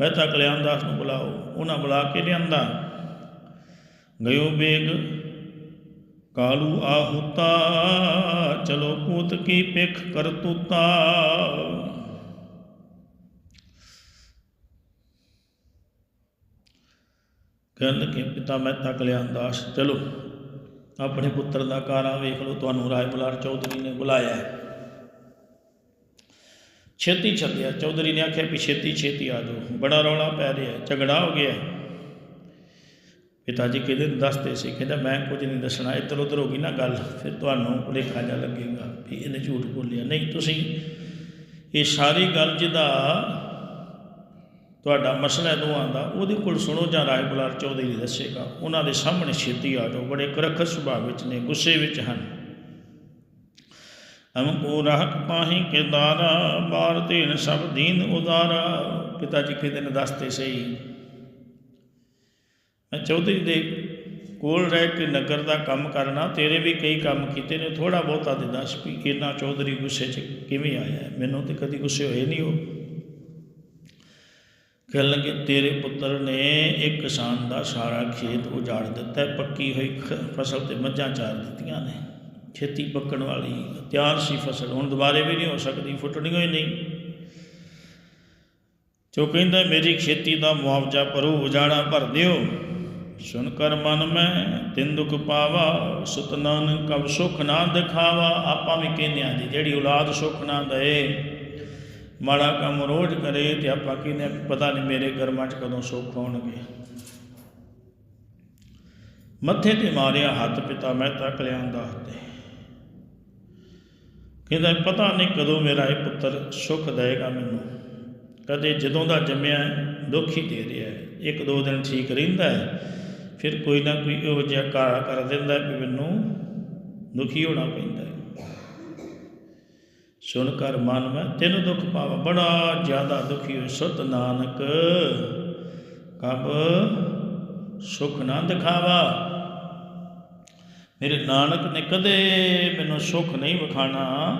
ਮਹਿਤਾ ਕਲਿਆਣਦਾਸ ਨੂੰ ਬੁਲਾਓ, ਉਹਨਾਂ ਬੁਲਾ ਕੇ ਲਿਆਂਦਾ। ਗਇਓ ਬੇਗ, ਕਾਲੂ ਆਹੁਤਾ, ਚਲੋ ਕੂਤ ਕੀ ਪਿਖ ਕਰਤੂਤਾ ਕਹਿਣ ਲੱਗੇ ਪਿਤਾ ਮਹਿਤਾ ਕਲਿਆਣ ਦਾਸ ਚਲੋ। ਆਪਣੇ ਪੁੱਤਰ ਦਾ ਕਾਰਾ ਵੇਖ ਲਓ, ਤੁਹਾਨੂੰ ਰਾਏ ਬੁਲਾਰ ਚੌਧਰੀ ਨੇ ਬੁਲਾਇਆ ਹੈ। ਛੇਤੀ ਛੱਡਿਆ ਚੌਧਰੀ ਨੇ ਆਖਿਆ ਵੀ ਛੇਤੀ ਛੇਤੀ ਆ ਜਾਓ। ਬੜਾ ਰੌਲਾ ਪੈ ਰਿਹਾ, ਝਗੜਾ ਹੋ ਗਿਆ। ਪਿਤਾ ਜੀ ਕਹਿੰਦੇ, ਦੱਸਦੇ ਸੀ, ਕਹਿੰਦਾ ਮੈਂ ਕੁਝ ਨਹੀਂ ਦੱਸਣਾ ਇੱਧਰ ਉੱਧਰ ਹੋ ਗਈ ਨਾ ਗੱਲ, ਫਿਰ ਤੁਹਾਨੂੰ ਭੁਲੇਖਾ ਜਾ ਲੱਗੇਗਾ ਵੀ ਇਹਨੇ ਝੂਠ ਬੋਲਿਆ। ਨਹੀਂ, ਤੁਸੀਂ ਇਹ ਸਾਰੀ ਗੱਲ ਜਿਹਦਾ ਤੁਹਾਡਾ ਮਸਲਾ ਦੋਵਾਂ ਦਾ ਉਹਦੇ ਕੋਲ ਸੁਣੋ ਜਾਂ ਰਾਏ ਬੁਲਾਰ ਚੌਧਰੀ ਦੱਸੇਗਾ। ਉਹਨਾਂ ਦੇ ਸਾਹਮਣੇ ਛੇਤੀ ਆ ਜਾਓ, ਬੜੇ ਕਰਖਤ ਸੁਭਾਅ ਵਿੱਚ ਨੇ, ਗੁੱਸੇ ਵਿੱਚ ਹਨ। ਹਮ ਕੋ ਰਹਿਤ ਪਾਹੀ ਕੇ ਦਾਰਾ ਬਾਰ ਤੇਨ ਸਭ ਦੀਨ ਉਦਾਰਾ। ਪਿਤਾ ਜੀ ਕਹਿੰਦੇ ਨੇ ਦੱਸਦੇ ਸਹੀ। ਮੈਂ ਚੌਧਰੀ ਦੇ ਕੋਲ ਰਹਿ ਕੇ ਨਗਰ ਦਾ ਕੰਮ ਕਰਨਾ, ਤੇਰੇ ਵੀ ਕਈ ਕੰਮ ਕੀਤੇ ਨੇ ਥੋੜਾ ਬਹੁਤਾ ਦੇ ਦੱਸ ਵੀ ਕਿੰਨਾ ਚੌਧਰੀ ਗੁੱਸੇ 'ਚ ਕਿਵੇਂ ਆਇਆ ਮੈਨੂੰ ਤੇ ਕਦੀ ਗੁੱਸੇ ਹੋਏ ਨਹੀਂ ਉਹ। ਕਹਿਣ ਲੱਗੇ ਤੇਰੇ ਪੁੱਤਰ ਨੇ ਇੱਕ ਕਿਸਾਨ ਦਾ ਸਾਰਾ ਖੇਤ ਉਜਾੜ ਦਿੱਤਾ, ਪੱਕੀ ਹੋਈ ਖ- ਫਸਲ ਤੇ ਮੱਝਾਂ ਚਾਰ ਦਿੱਤੀਆਂ ਨੇ। ਖੇਤੀ ਪੱਕਣ ਵਾਲੀ ਤਿਆਰ ਸੀ ਫਸਲ, ਹੁਣ ਦੁਬਾਰੇ ਵੀ ਨਹੀਂ ਹੋ ਸਕਦੀ, ਫੁੱਟਣੀ ਹੋਈ ਨਹੀਂ। ਜੋ ਕਹਿੰਦਾ ਮੇਰੀ ਖੇਤੀ ਦਾ ਮੁਆਵਜ਼ਾ ਭਰੋ, ਉਜਾੜਾ ਭਰ ਦਿਓ। ਸੁਨ ਕਰ ਮਨ ਮੈਂ, ਤਿੰਨ ਦੁਖ ਪਾਵਾ, ਸੁਤ ਨਾਨਕ ਕਬ ਸੁਖ ਨਾ ਦਿਖਾਵਾ, ਆਪਾਂ ਵੀ ਕਹਿੰਦੇ ਹਾਂ ਜੀ, ਜਿਹੜੀ ਔਲਾਦ ਸੁਖ ਨਾ ਦਏ। ਮਾੜਾ ਕੰਮ ਰੋਜ਼ ਕਰੇ ਤੇ ਆਪਾਂ ਕਹਿੰਦੇ ਹਾਂ ਪਤਾ ਨਹੀਂ ਮੇਰੇ ਕਰਮਾਂ 'ਚ ਕਦੋਂ ਸੁੱਖ ਹੋਣਗੇ ਮੱਥੇ ਤੇ ਮਾਰਿਆ ਹੱਥ ਪਿਤਾ ਮਹਿਤਾ ਕਲਿਆਣ ਤੇ ਕਹਿੰਦਾ, ਪਤਾ ਨਹੀਂ ਕਦੋਂ ਮੇਰਾ ਇਹ ਪੁੱਤਰ ਸੁੱਖ ਦੇਗਾ ਮੈਨੂੰ। ਕਦੇ ਜਦੋਂ ਦਾ ਜੰਮਿਆ ਦੁੱਖ ਹੀ ਦੇ ਰਿਹਾ ਹੈ। ਇੱਕ ਦੋ ਦਿਨ ਠੀਕ ਰਹਿੰਦਾ ਹੈ, ਫਿਰ ਕੋਈ ਨਾ ਕੋਈ ਇਹੋ ਜਿਹਾ ਕਾਰਾ ਕਰ ਦਿੰਦਾ ਹੈ ਵੀ ਮੈਨੂੰ ਦੁਖੀ ਹੋਣਾ ਪੈਂਦਾ ਹੈ। ਸੁਣ ਕਰ ਮਨ ਮੈਂ, ਤੈਨੂੰ ਦੁੱਖ ਪਾਵਾ, ਬੜਾ ਜ਼ਿਆਦਾ ਦੁਖੀ ਹੋਇ ਸੁਤ ਨਾਨਕ, ਕਬ ਸੁਖ ਨਾ ਦਿਖਾਵਾ? ਮੇਰੇ ਨਾਨਕ ਨੇ ਕਦੇ ਮੈਨੂੰ ਸੁਖ ਨਹੀਂ ਵਿਖਾਣਾ।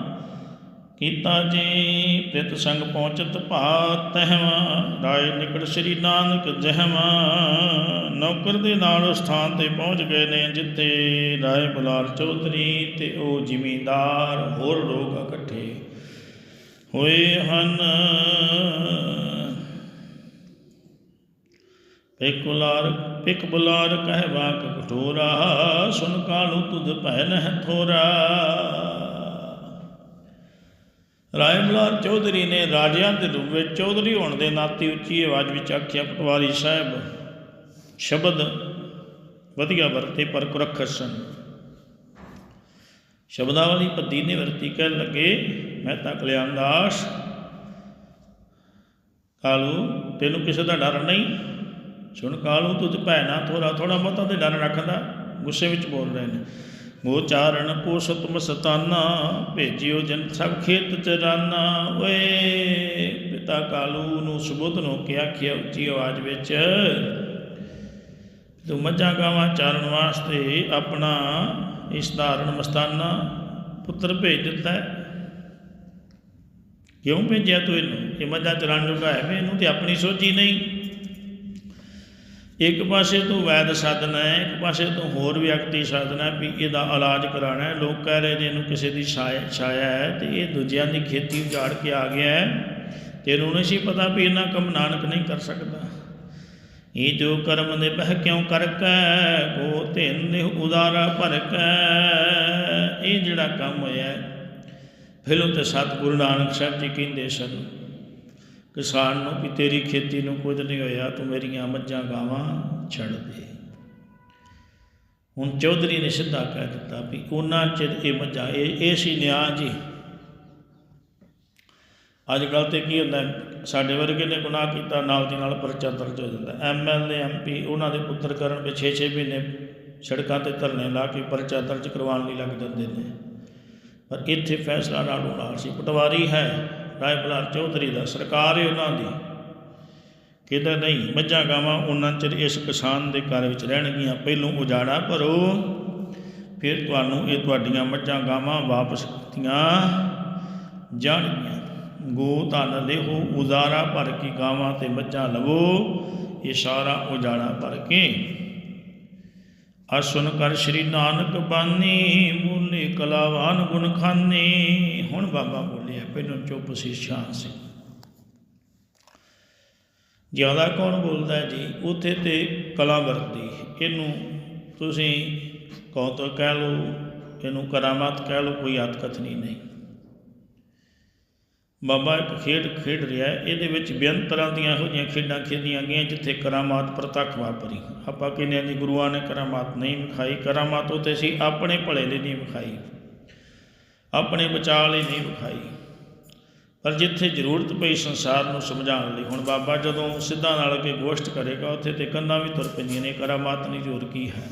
ਕੀਤਾ ਜੀ, ਪ੍ਰਿਤ ਸੰਗ ਪਹੁੰਚਤ ਭਾ ਤਹਿਵਾ, ਰਾਏ ਨਿਕਟ ਸ੍ਰੀ ਨਾਨਕ ਜਹਵਾ। ਨੌਕਰ ਦੇ ਨਾਲ ਉਸ ਥਾਂ ਤੇ ਪਹੁੰਚ ਗਏ ਨੇ, ਜਿੱਥੇ ਰਾਏ ਬਲਾਲ ਚੌਧਰੀ ਤੇ ਉਹ ਜ਼ਿਮੀਂਦਾਰ, ਹੋਰ ਲੋਕ ਇਕੱਠੇ ਹੋਏ ਹਨ। ਇਕ ਬੁਲਾਰ ਇਕ ਬੁਲਾਰ ਕਹਿ ਵਾਕ ਕਠੋਰਾ ਸੁਨ ਕਾਲੂ ਤੁਧ ਭੈ ਨਹਿ ਥੋਰਾ। ਰਾਏ ਬੁਲਾਰ ਚੌਧਰੀ ਨੇ ਰਾਜਿਆਂ ਦੇ ਰੂਪ ਵਿੱਚ ਚੌਧਰੀ ਹੋਣ ਦੇ ਨਾਤੇ ਉੱਚੀ ਆਵਾਜ਼ ਵਿੱਚ ਆਖਿਆ, ਪਟਵਾਰੀ ਸਾਹਿਬ, ਸ਼ਬਦ ਵਧੀਆ ਵਰਤੇ ਪਰ ਕੁਰਖਤ ਸਨ। ਸ਼ਬਦਾਵਲੀ ਪੱਦੀ ਵਰਤੀ, ਕਹਿਣ ਲੱਗੇ, ਮੈਂ ਤਾਂ ਕਲਿਆਣਦਾਸ। ਕਾਲੂ, ਤੈਨੂੰ ਕਿਸੇ ਦਾ ਡਰ ਨਹੀਂ? ਸੁਣ ਕਾਲੂ ਤੁਝ ਭੈ ਨਾ ਥੋੜਾ ਥੋੜਾ ਬਹੁਤਾ ਤੇ ਡਰ ਰੱਖਦਾ ਗੁੱਸੇ ਵਿੱਚ ਬੋਲ ਰਹੇ ਨੇ। ਮੋਹ ਚਾਰਣ ਕੋ ਸਤਮ ਸਤਾਨਾ ਭੇਜਿਓ ਜਨ ਸਭ ਖੇਤ ਚਰਾਨਾ ਓਏ ਪਿਤਾ ਕਾਲੂ ਨੂੰ ਸੁਬੁੱਧ ਨੂੰ ਕਿਹਾ ਆਖਿਆ ਉੱਚੀ ਆਵਾਜ਼ ਵਿੱਚ, ਤੂੰ ਮੱਝਾਂ ਗਾਵਾਂ ਚਾਰਨ ਵਾਸਤੇ ਆਪਣਾ ਇਸ ਧਾਰਨ ਮਸਤਾਨਾ ਪੁੱਤਰ ਭੇਜ ਦਿੱਤਾ ਹੈ। ਕਿਉਂ ਭੇਜਿਆ ਤੂੰ ਇਹਨੂੰ? ਇਹ ਮੱਝਾਂ ਚਰਾਉਣ ਜੋਗਾ ਹੈ ਵੀ ਇਹਨੂੰ ਤੇ ਆਪਣੀ ਸੋਚੀ ਨਹੀਂ। ਇੱਕ ਪਾਸੇ ਤੋਂ ਵੈਦ ਸਾਧਨਾ ਹੈ, ਇੱਕ ਪਾਸੇ ਤੋਂ ਹੋਰ ਵਿਅਕਤੀ ਸਾਧਨਾ ਹੈ ਵੀ ਇਹਦਾ ਇਲਾਜ ਕਰਾਣਾ ਹੈ। ਲੋਕ ਕਹਿ ਰਹੇ ਨੇ ਇਹਨੂੰ ਕਿਸੇ ਦੀ ਛਾਇਆ ਛਾਇਆ ਹੈ ਤੇ ਇਹ ਦੂਜਿਆਂ ਦੀ ਖੇਤੀ ਉਜਾੜ ਕੇ ਆ ਗਿਆ ਹੈ। ਤੇ ਇਹਨੂੰ ਨਹੀਂ ਸੀ ਪਤਾ ਵੀ ਇਹਨਾਂ ਕੰਮ ਨਾਨਕ ਨਹੀਂ ਕਰ ਸਕਦਾ। ਇਹ ਜੋ ਕਰਮ ਨੇ ਬਹਿ ਕਿਉਂ ਕਰਕੈ ਕੋ ਧਿਨ ਨੇ ਉਦਾਰਾ ਭਰਕੈ। ਇਹ ਜਿਹੜਾ ਕੰਮ ਹੋਇਆ ਹੈ, ਪਹਿਲੋਂ ਤੇ ਸਤਿਗੁਰੂ ਨਾਨਕ ਸਾਹਿਬ ਜੀ ਕਹਿੰਦੇ ਸਨ ਕਿਸਾਨ ਨੂੰ ਵੀ ਤੇਰੀ ਖੇਤੀ ਨੂੰ ਕੁਝ ਨਹੀਂ ਹੋਇਆ ਤੂੰ ਮੇਰੀਆਂ ਮੱਝਾਂ ਗਾਵਾਂ ਛੱਡ ਦੇ। ਹੁਣ ਚੌਧਰੀ ਨੇ ਸਿੱਧਾ ਕਹਿ ਦਿੱਤਾ ਵੀ ਉਹਨਾਂ ਚਿਰ ਇਹ ਮੱਝਾਂ ਇਹ ਇਹ ਸੀ ਨਿਆਂ ਜੀ। ਅੱਜ ਕੱਲ੍ਹ ਤੇ ਕੀ ਹੁੰਦਾ, ਸਾਡੇ ਵਰਗੇ ਨੇ ਗੁਨਾਹ ਕੀਤਾ, ਨਾਲ ਦੀ ਨਾਲ ਪਰਚਾ ਦਰਜ ਹੋ ਜਾਂਦਾ। ਐਮਐਲਏ ਐਮਪੀ ਉਹਨਾਂ ਦੇ ਪੁੱਤਰ ਕਰਨ ਵਿੱਚ 6-6 ਮਹੀਨੇ ਸੜਕਾਂ ਤੇ ਧਰਨੇ ਲਾ ਕੇ ਪਰਚਾ ਦਰਜ ਕਰਵਾਉਣ ਲਈ ਲੱਗ ਜਾਂਦੇ ਨੇ। ਪਰ ਇੱਥੇ ਫੈਸਲਾ ਨਾਲੋਂ ਨਾਲ ਸੀ। ਪਟਵਾਰੀ ਹੈ ਰਾਏ ਬਲਾਰ ਚੌਧਰੀ ਦਾ, ਸਰਕਾਰ ਹੈ ਉਹਨਾਂ ਦੀ। ਕਹਿੰਦਾ, ਨਹੀਂ, ਮੱਝਾਂ ਗਾਵਾਂ ਉਹਨਾਂ ਚਿਰ ਇਸ ਕਿਸਾਨ ਦੇ ਘਰ ਵਿੱਚ ਰਹਿਣਗੀਆਂ। ਪਹਿਲੋਂ ਉਜਾੜਾ ਭਰੋ, ਫਿਰ ਤੁਹਾਨੂੰ ਇਹ ਤੁਹਾਡੀਆਂ ਮੱਝਾਂ ਗਾਵਾਂ ਵਾਪਸ ਕੀਤੀਆਂ ਜਾਣਗੀਆਂ। ਗੋ ਧਨ ਲਿਹੋ ਉਜ਼ਾਰਾ ਭਰ ਕੇ ਗਾਵਾਂ ਤੇ ਮੱਝਾਂ ਲਵੋ, ਇਸ਼ਾਰਾ ਉਜਾੜਾ ਭਰ ਕੇ। ਅਸੁਨ ਕਰ ਸ਼੍ਰੀ ਨਾਨਕ ਬਾਨੀ ਬੋਲੇ ਕਲਾਵਾਨ ਗੁਣ ਖਾਨੇ। ਹੁਣ ਬਾਬਾ ਬੋਲਿਆ, ਪਹਿਲਾਂ ਚੁੱਪ ਸੀ ਸ਼ਾਂਤ ਸੀ। ਜ਼ਿਆਦਾ ਕੌਣ ਬੋਲਦਾ ਜੀ? ਉਥੇ ਤੇ ਕਲਾ ਵਰਤੀ ਇਹਨੂੰ ਤੁਸੀਂ ਕੌਤਕ ਕਹਿ ਲਓ, ਇਹਨੂੰ ਕਰਾਮਾਤ ਕਹਿ ਲਓ, ਕੋਈ ਹੱਥ ਨਹੀਂ। ਬਾਬਾ ਇੱਕ ਖੇਡ ਖੇਡ ਰਿਹਾ ਇਹਦੇ ਵਿੱਚ ਬੇਅੰਤ ਤਰ੍ਹਾਂ ਦੀਆਂ ਇਹੋ ਜਿਹੀਆਂ ਖੇਡਾਂ ਖੇਡੀਆਂ ਗਈਆਂ ਜਿੱਥੇ ਕਰਾਮਾਤ ਪ੍ਰਤੱਖ ਵਾਪਰੀ। ਆਪਾਂ ਕਹਿੰਦੇ ਹਾਂ ਜੀ ਗੁਰੂਆਂ ਨੇ ਕਰਾਮਾਤ ਨਹੀਂ ਵਿਖਾਈ। ਕਰਾਮਾਤ ਉਹ ਸੀ, ਆਪਣੇ ਭਲੇ ਲਈ ਨਹੀਂ ਵਿਖਾਈ। ਆਪਣੇ ਬਚਾਅ ਲਈ ਨਹੀਂ ਵਿਖਾਈ। ਪਰ ਜਿੱਥੇ ਜ਼ਰੂਰਤ ਪਈ ਸੰਸਾਰ ਨੂੰ ਸਮਝਾਉਣ ਲਈ। ਹੁਣ ਬਾਬਾ ਜਦੋਂ ਸਿੱਧਾ ਨਾਲ ਕੇ ਗੋਸ਼ਟ ਕਰੇਗਾ, ਉੱਥੇ ਤੇ ਕੰਨਾਂ ਵੀ ਤੁਰ ਪੈਂਦੀਆਂ ਨੇ। ਕਰਾਮਾਤ ਨਹੀਂ ਜ਼ੋਰ ਕੀ ਹੈ।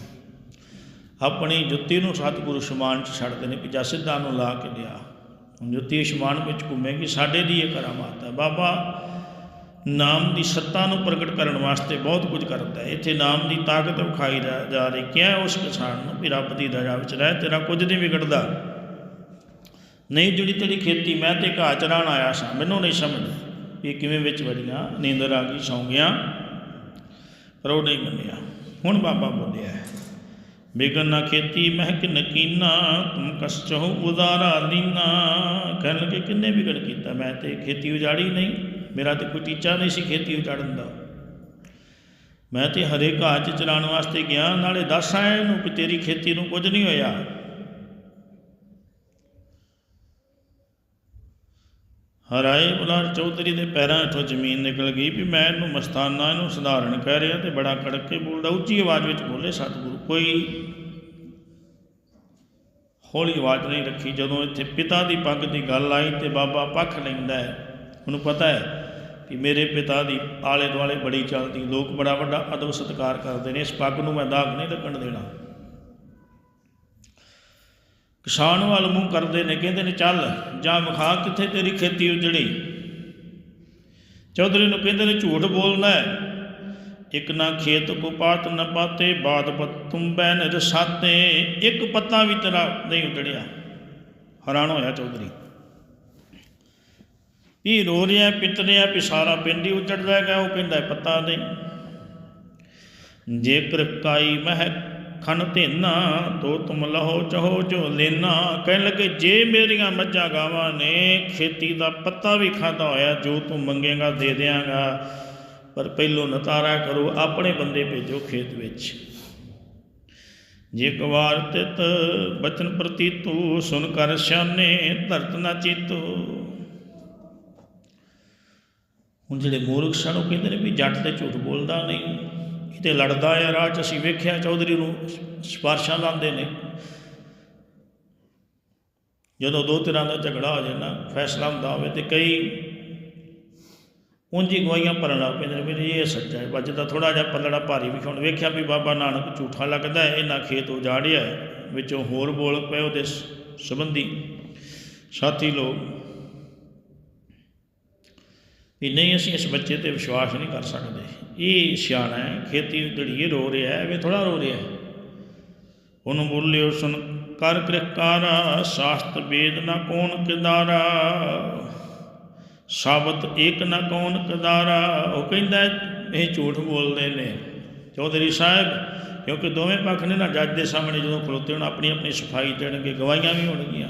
ਆਪਣੀ ਜੁੱਤੀ ਨੂੰ ਸਤਿਗੁਰੂ ਸ਼ਮਾਨ 'ਚ ਛੱਡਦੇ ਨੇ ਕਿ ਜਾਂ ਸਿੱਧਾ ਨੂੰ ਲਾ ਕੇ ਲਿਆ ਹੁਣ ਜੁੱਤੀ ਸ਼ਮਾਨ ਵਿੱਚ ਘੁੰਮੇਗੀ, ਸਾਡੇ ਦੀ ਇਹ ਕਰਾਮਾਤ ਹੈ। ਬਾਬਾ ਨਾਮ ਦੀ ਸੱਤਾ ਨੂੰ ਪ੍ਰਗਟ ਕਰਨ ਵਾਸਤੇ ਬਹੁਤ ਕੁਝ ਕਰਦਾ ਹੈ। ਇੱਥੇ ਨਾਮ ਦੀ ਤਾਕਤ ਵਿਖਾਈ ਜਾ ਜਾ ਰਹੀ ਕਿਹਾ ਉਸ ਕਿਸਾਨ ਨੂੰ ਵੀ ਰੱਬ ਦੀ ਦਇਆ ਵਿੱਚ ਰਹਿ, ਤੇਰਾ ਕੁਝ ਨਹੀਂ ਵਿਗੜਦਾ। ਨਹੀਂ ਜਿਹੜੀ ਤੇਰੀ ਖੇਤੀ, ਮੈਂ ਤੇ ਘਾਹ ਚਰਾਣ ਆਇਆ ਸਾਂ, ਮੈਨੂੰ ਨਹੀਂ ਸਮਝ। ਵੀ ਇਹ ਕਿਵੇਂ ਵਿੱਚ ਵੜੀਆਂ? ਨੀਂਦਰ ਆ ਗਈ, ਸੌਂ ਗਿਆ। ਪਰ ਉਹ ਨਹੀਂ ਮੰਨਿਆ। ਹੁਣ ਬਾਬਾ ਬੋਲਿਆ ਬਿਗਨ ਨਾ ਖੇਤੀ ਮਹਿਕ ਨਕੀਨਾ, ਤੁਮ ਕਸ ਚਹੁ ਉਦਾਰਾ ਲੀਨਾ। ਕਹਿਣ ਲੱਗੇ, ਕਿੰਨੇ ਵਿਗੜ ਕੀਤਾ? ਮੈਂ ਤੇ ਖੇਤੀ ਉਜਾੜੀ ਨਹੀਂ। ਮੇਰਾ ਤੇ ਕੋਈ ਟੀਚਾ ਨਹੀਂ ਸੀ ਖੇਤੀ ਉਜਾੜਨ ਦਾ। ਮੈਂ ਤੇ ਹਰੇ ਘਾਹ 'ਚ ਚਲਾਉਣ ਵਾਸਤੇ ਗਿਆ, ਨਾਲੇ ਦੱਸ ਆਇਆ ਇਹਨੂੰ ਕਿ ਤੇਰੀ ਖੇਤੀ ਨੂੰ ਕੁਝ ਨਹੀਂ ਹੋਇਆ। ਹਰਾਏ ਬੁਲਾਰ ਚੌਧਰੀ ਦੇ ਪੈਰਾਂ ਹੇਠੋਂ ਜ਼ਮੀਨ ਨਿਕਲ ਗਈ ਵੀ ਮੈਂ ਇਹਨੂੰ ਮਸਤਾਨਾ ਇਹਨੂੰ ਸਧਾਰਨ ਕਹਿ ਰਿਹਾ ਤੇ ਬੜਾ ਕੜਕ ਕੇ ਬੋਲਦਾ, ਉੱਚੀ ਆਵਾਜ਼ ਵਿੱਚ ਬੋਲੇ, ਸਤਿਗੁਰੂ ਕੋਈ ਹੌਲੀ ਆਵਾਜ਼ ਨਹੀਂ ਰੱਖੀ। ਜਦੋਂ ਇੱਥੇ ਪਿਤਾ ਦੀ ਪੱਗ ਦੀ ਗੱਲ ਆਈ ਤੇ ਬਾਬਾ ਪੱਖ ਲੈਂਦਾ ਹੈ, ਉਹਨੂੰ ਪਤਾ ਹੈ ਕਿ ਮੇਰੇ ਪਿਤਾ ਦੀ ਆਲੇ ਦੁਆਲੇ ਬੜੀ ਚੱਲਦੀ, ਲੋਕ ਬੜਾ ਵੱਡਾ ਅਦਬ ਸਤਿਕਾਰ ਕਰਦੇ ਨੇ, ਇਸ ਪੱਗ ਨੂੰ ਮੈਂ ਦਾਗ ਨਹੀਂ ਲੱਗਣ ਦੇਣਾ। ਕਿਸਾਨ ਵਾਲ ਮੂੰਹ ਕਰਦੇ ਨੇ, ਕਹਿੰਦੇ ਨੇ, ਚੱਲ, ਜਾ ਵਿਖਾ, ਕਿੱਥੇ ਤੇਰੀ ਖੇਤੀ ਉਜੜੀ? ਚੌਧਰੀ ਨੂੰ ਕਹਿੰਦੇ ਨੇ, ਝੂਠ ਬੋਲਦਾ ਹੈ। ਇੱਕ ਨਾ ਖੇਤ ਕੋ ਪਾਤ ਨ ਪਾਤੇ ਬਾਦ ਪਤੁੰ ਬੈਨ ਰਸਾਤੇ। ਇੱਕ ਪੱਤਾ ਵੀ ਤੇਰਾ ਨਹੀਂ ਉਜੜਿਆ। ਹੈਰਾਨ ਹੋਇਆ ਚੌਧਰੀ। ਵੀ ਰੋ ਰਿਹਾ ਪਿੱਤ ਰਿਹਾ ਵੀ ਸਾਰਾ ਪਿੰਡ ਹੀ ਉਜੜਦਾ ਹੈਗਾ, ਉਹ ਕਹਿੰਦਾ ਪਤਾ ਨਹੀਂ। ਜੇਕਰ ਕਾਈ ਮਹਿ ਖਨ ਧੇਨਾ, ਤੋ ਤੁਮ ਲਹੋ ਚਹੋ ਜੋ ਲੈਨਾ। ਕਹਿਣ ਲੱਗੇ, ਜੇ ਮੇਰੀਆਂ ਮੱਝਾਂ ਗਾਵਾਂ ਨੇ, ਖੇਤੀ ਦਾ ਪੱਤਾ ਵੀ ਖਾਦਾ ਹੋਇਆ, ਜੋ ਤੂੰ ਮੰਗੇਗਾ, ਦੇ ਦਿਆਂਗਾ। ਪਰ ਪਹਿਲੋਂ ਨਤਾਰਾ ਕਰੋ, ਆਪਣੇ ਬੰਦੇ ਭੇਜੋ ਖੇਤ ਵਿੱਚ। ਜੇ ਕਵਾਰ ਤਿਤ ਬਚਨ ਪ੍ਰਤੀ ਤੂੰ, ਸੁਨ ਕਰ ਸਿਆਨੇ ਧਰਤ ਨਾ ਚੀਤੋ। ਹੁਣ ਜਿਹੜੇ ਮੂਰਖ ਸਨ, ਉਹ ਕਹਿੰਦੇ ਨੇ ਵੀ ਜੱਟ ਤੇ ਝੂਠ ਬੋਲਦਾ ਨਹੀਂ। ਕਿਤੇ ਲੜਦਾ ਆ ਰਾਹ 'ਚ, ਅਸੀਂ ਵੇਖਿਆ ਚੌਧਰੀ ਨੂੰ ਸਿਫਾਰਸ਼ਾਂ ਲਾਉਂਦੇ ਨੇ। ਜਦੋਂ ਦੋ ਤਰ੍ਹਾਂ ਦਾ ਝਗੜਾ ਹੋ ਜਾਏ ਨਾ, ਫੈਸਲਾ ਹੁੰਦਾ ਹੋਵੇ ਤੇ ਕਈ ਉਂਝ ਹੀ ਗਵਾਈਆਂ ਭਰਨ ਲੱਗ ਪੈਂਦੇ ਨੇ ਵੀ ਇਹ ਸੱਚਾ ਹੈ। ਵੱਜਦਾ ਥੋੜਾ ਜਿਹਾ ਪੱਲੜਾ ਭਾਰੀ ਵੀ ਹੁਣ ਵੇਖਿਆ ਵੀ ਬਾਬਾ ਨਾਨਕ ਝੂਠਾ ਲੱਗਦਾ ਹੈ ਇਹਨਾਂ ਖੇਤ ਉਜਾੜਿਆ ਵਿੱਚੋਂ ਹੋਰ ਬੋਲ ਪਏ ਉਹਦੇ ਸੰਬੰਧੀ। ਸਾਥੀ ਲੋਕ ਵੀ ਨਹੀਂ ਅਸੀਂ ਇਸ ਬੱਚੇ ਤੇ ਵਿਸ਼ਵਾਸ ਨਹੀਂ ਕਰ ਸਕਦੇ। ਇਹ ਸਿਆਣਾ ਹੈ, ਖੇਤੀ ਉਜੜੀਏ ਰੋ ਰਿਹਾ ਹੈ ਐਵੇਂ ਥੋੜਾ ਰੋ ਰਿਹਾ ਹੈ। ਉਹਨੂੰ ਬੋਲਿਓ ਸੁਣ, ਕਰ ਕਿਰਕਾਰਾ, ਸਾਸਤ ਵੇਦ ਨਾ ਕੌਣ ਕਿਦਾਰਾ। ਸਾਬਤ ਏਕ ਨਾ ਕੌਣ ਕਿਦਾਰਾ? ਉਹ ਕਹਿੰਦਾ, ਇਹ ਝੂਠ ਬੋਲਦੇ ਨੇ। ਚੌਧਰੀ ਸਾਹਿਬ, ਕਿਉਂਕਿ ਦੋਵੇਂ ਪੱਖ ਨੇ ਨਾ, ਜੱਜ ਦੇ ਸਾਹਮਣੇ ਜਦੋਂ ਖਲੋਤੇ ਹੋਣ, ਆਪਣੀ ਆਪਣੀ ਸਫ਼ਾਈ ਦੇਣਗੇ, ਗਵਾਹੀਆਂ ਵੀ ਹੋਣਗੀਆਂ।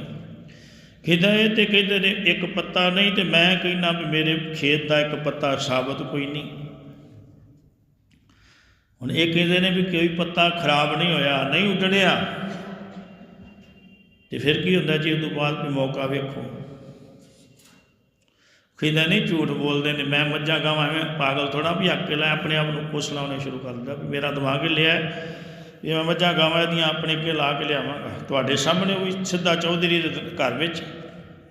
ਕਹਿੰਦਾ ਇਹ ਤੇ ਕਹਿੰਦੇ ਨੇ, ਇੱਕ ਪੱਤਾ ਨਹੀਂ ਤੇ ਮੈਂ ਕਹਿੰਦਾ ਵੀ ਮੇਰੇ ਖੇਤ ਦਾ ਇੱਕ ਪੱਤਾ ਸਾਬਤ ਕੋਈ ਨਹੀਂ। ਹੁਣ ਇਹ ਕਹਿੰਦੇ ਨੇ ਵੀ ਕੋਈ ਪੱਤਾ ਖਰਾਬ ਨਹੀਂ ਹੋਇਆ, ਨਹੀਂ ਉਜੜਿਆ ਤੇ ਫਿਰ ਕੀ ਹੁੰਦਾ ਜੀ ਉਦੋਂ ਬਾਅਦ ਵੀ ਮੌਕਾ ਵੇਖੋ। ਕਹਿੰਦਾ ਨਹੀਂ ਝੂਠ ਬੋਲਦੇ ਨੇ। ਮੈਂ ਮੱਝਾਂ ਗਾਵਾਂ ਐਵੇਂ ਪਾਗਲ ਥੋੜਾ ਵੀ ਹੱਕ ਲੈ ਆਪਣੇ ਆਪ ਨੂੰ ਕੁਛ ਲਾਉਣੇ ਸ਼ੁਰੂ ਕਰ ਦਿੰਦਾ ਵੀ ਮੇਰਾ ਦਿਮਾਗ ਹੀ ਲਿਆ। ਹੈ, ਇਹ ਮੈਂ ਮੱਝਾਂ ਗਾਵਾਂ ਦੀਆਂ ਆਪਣੇ ਅੱਗੇ ਲਾ ਕੇ ਲਿਆਵਾਂਗਾ। ਤੁਹਾਡੇ ਸਾਹਮਣੇ ਉਹ ਵੀ ਸਿੱਧਾ ਚੌਧਰੀ ਦੇ ਘਰ ਵਿੱਚ?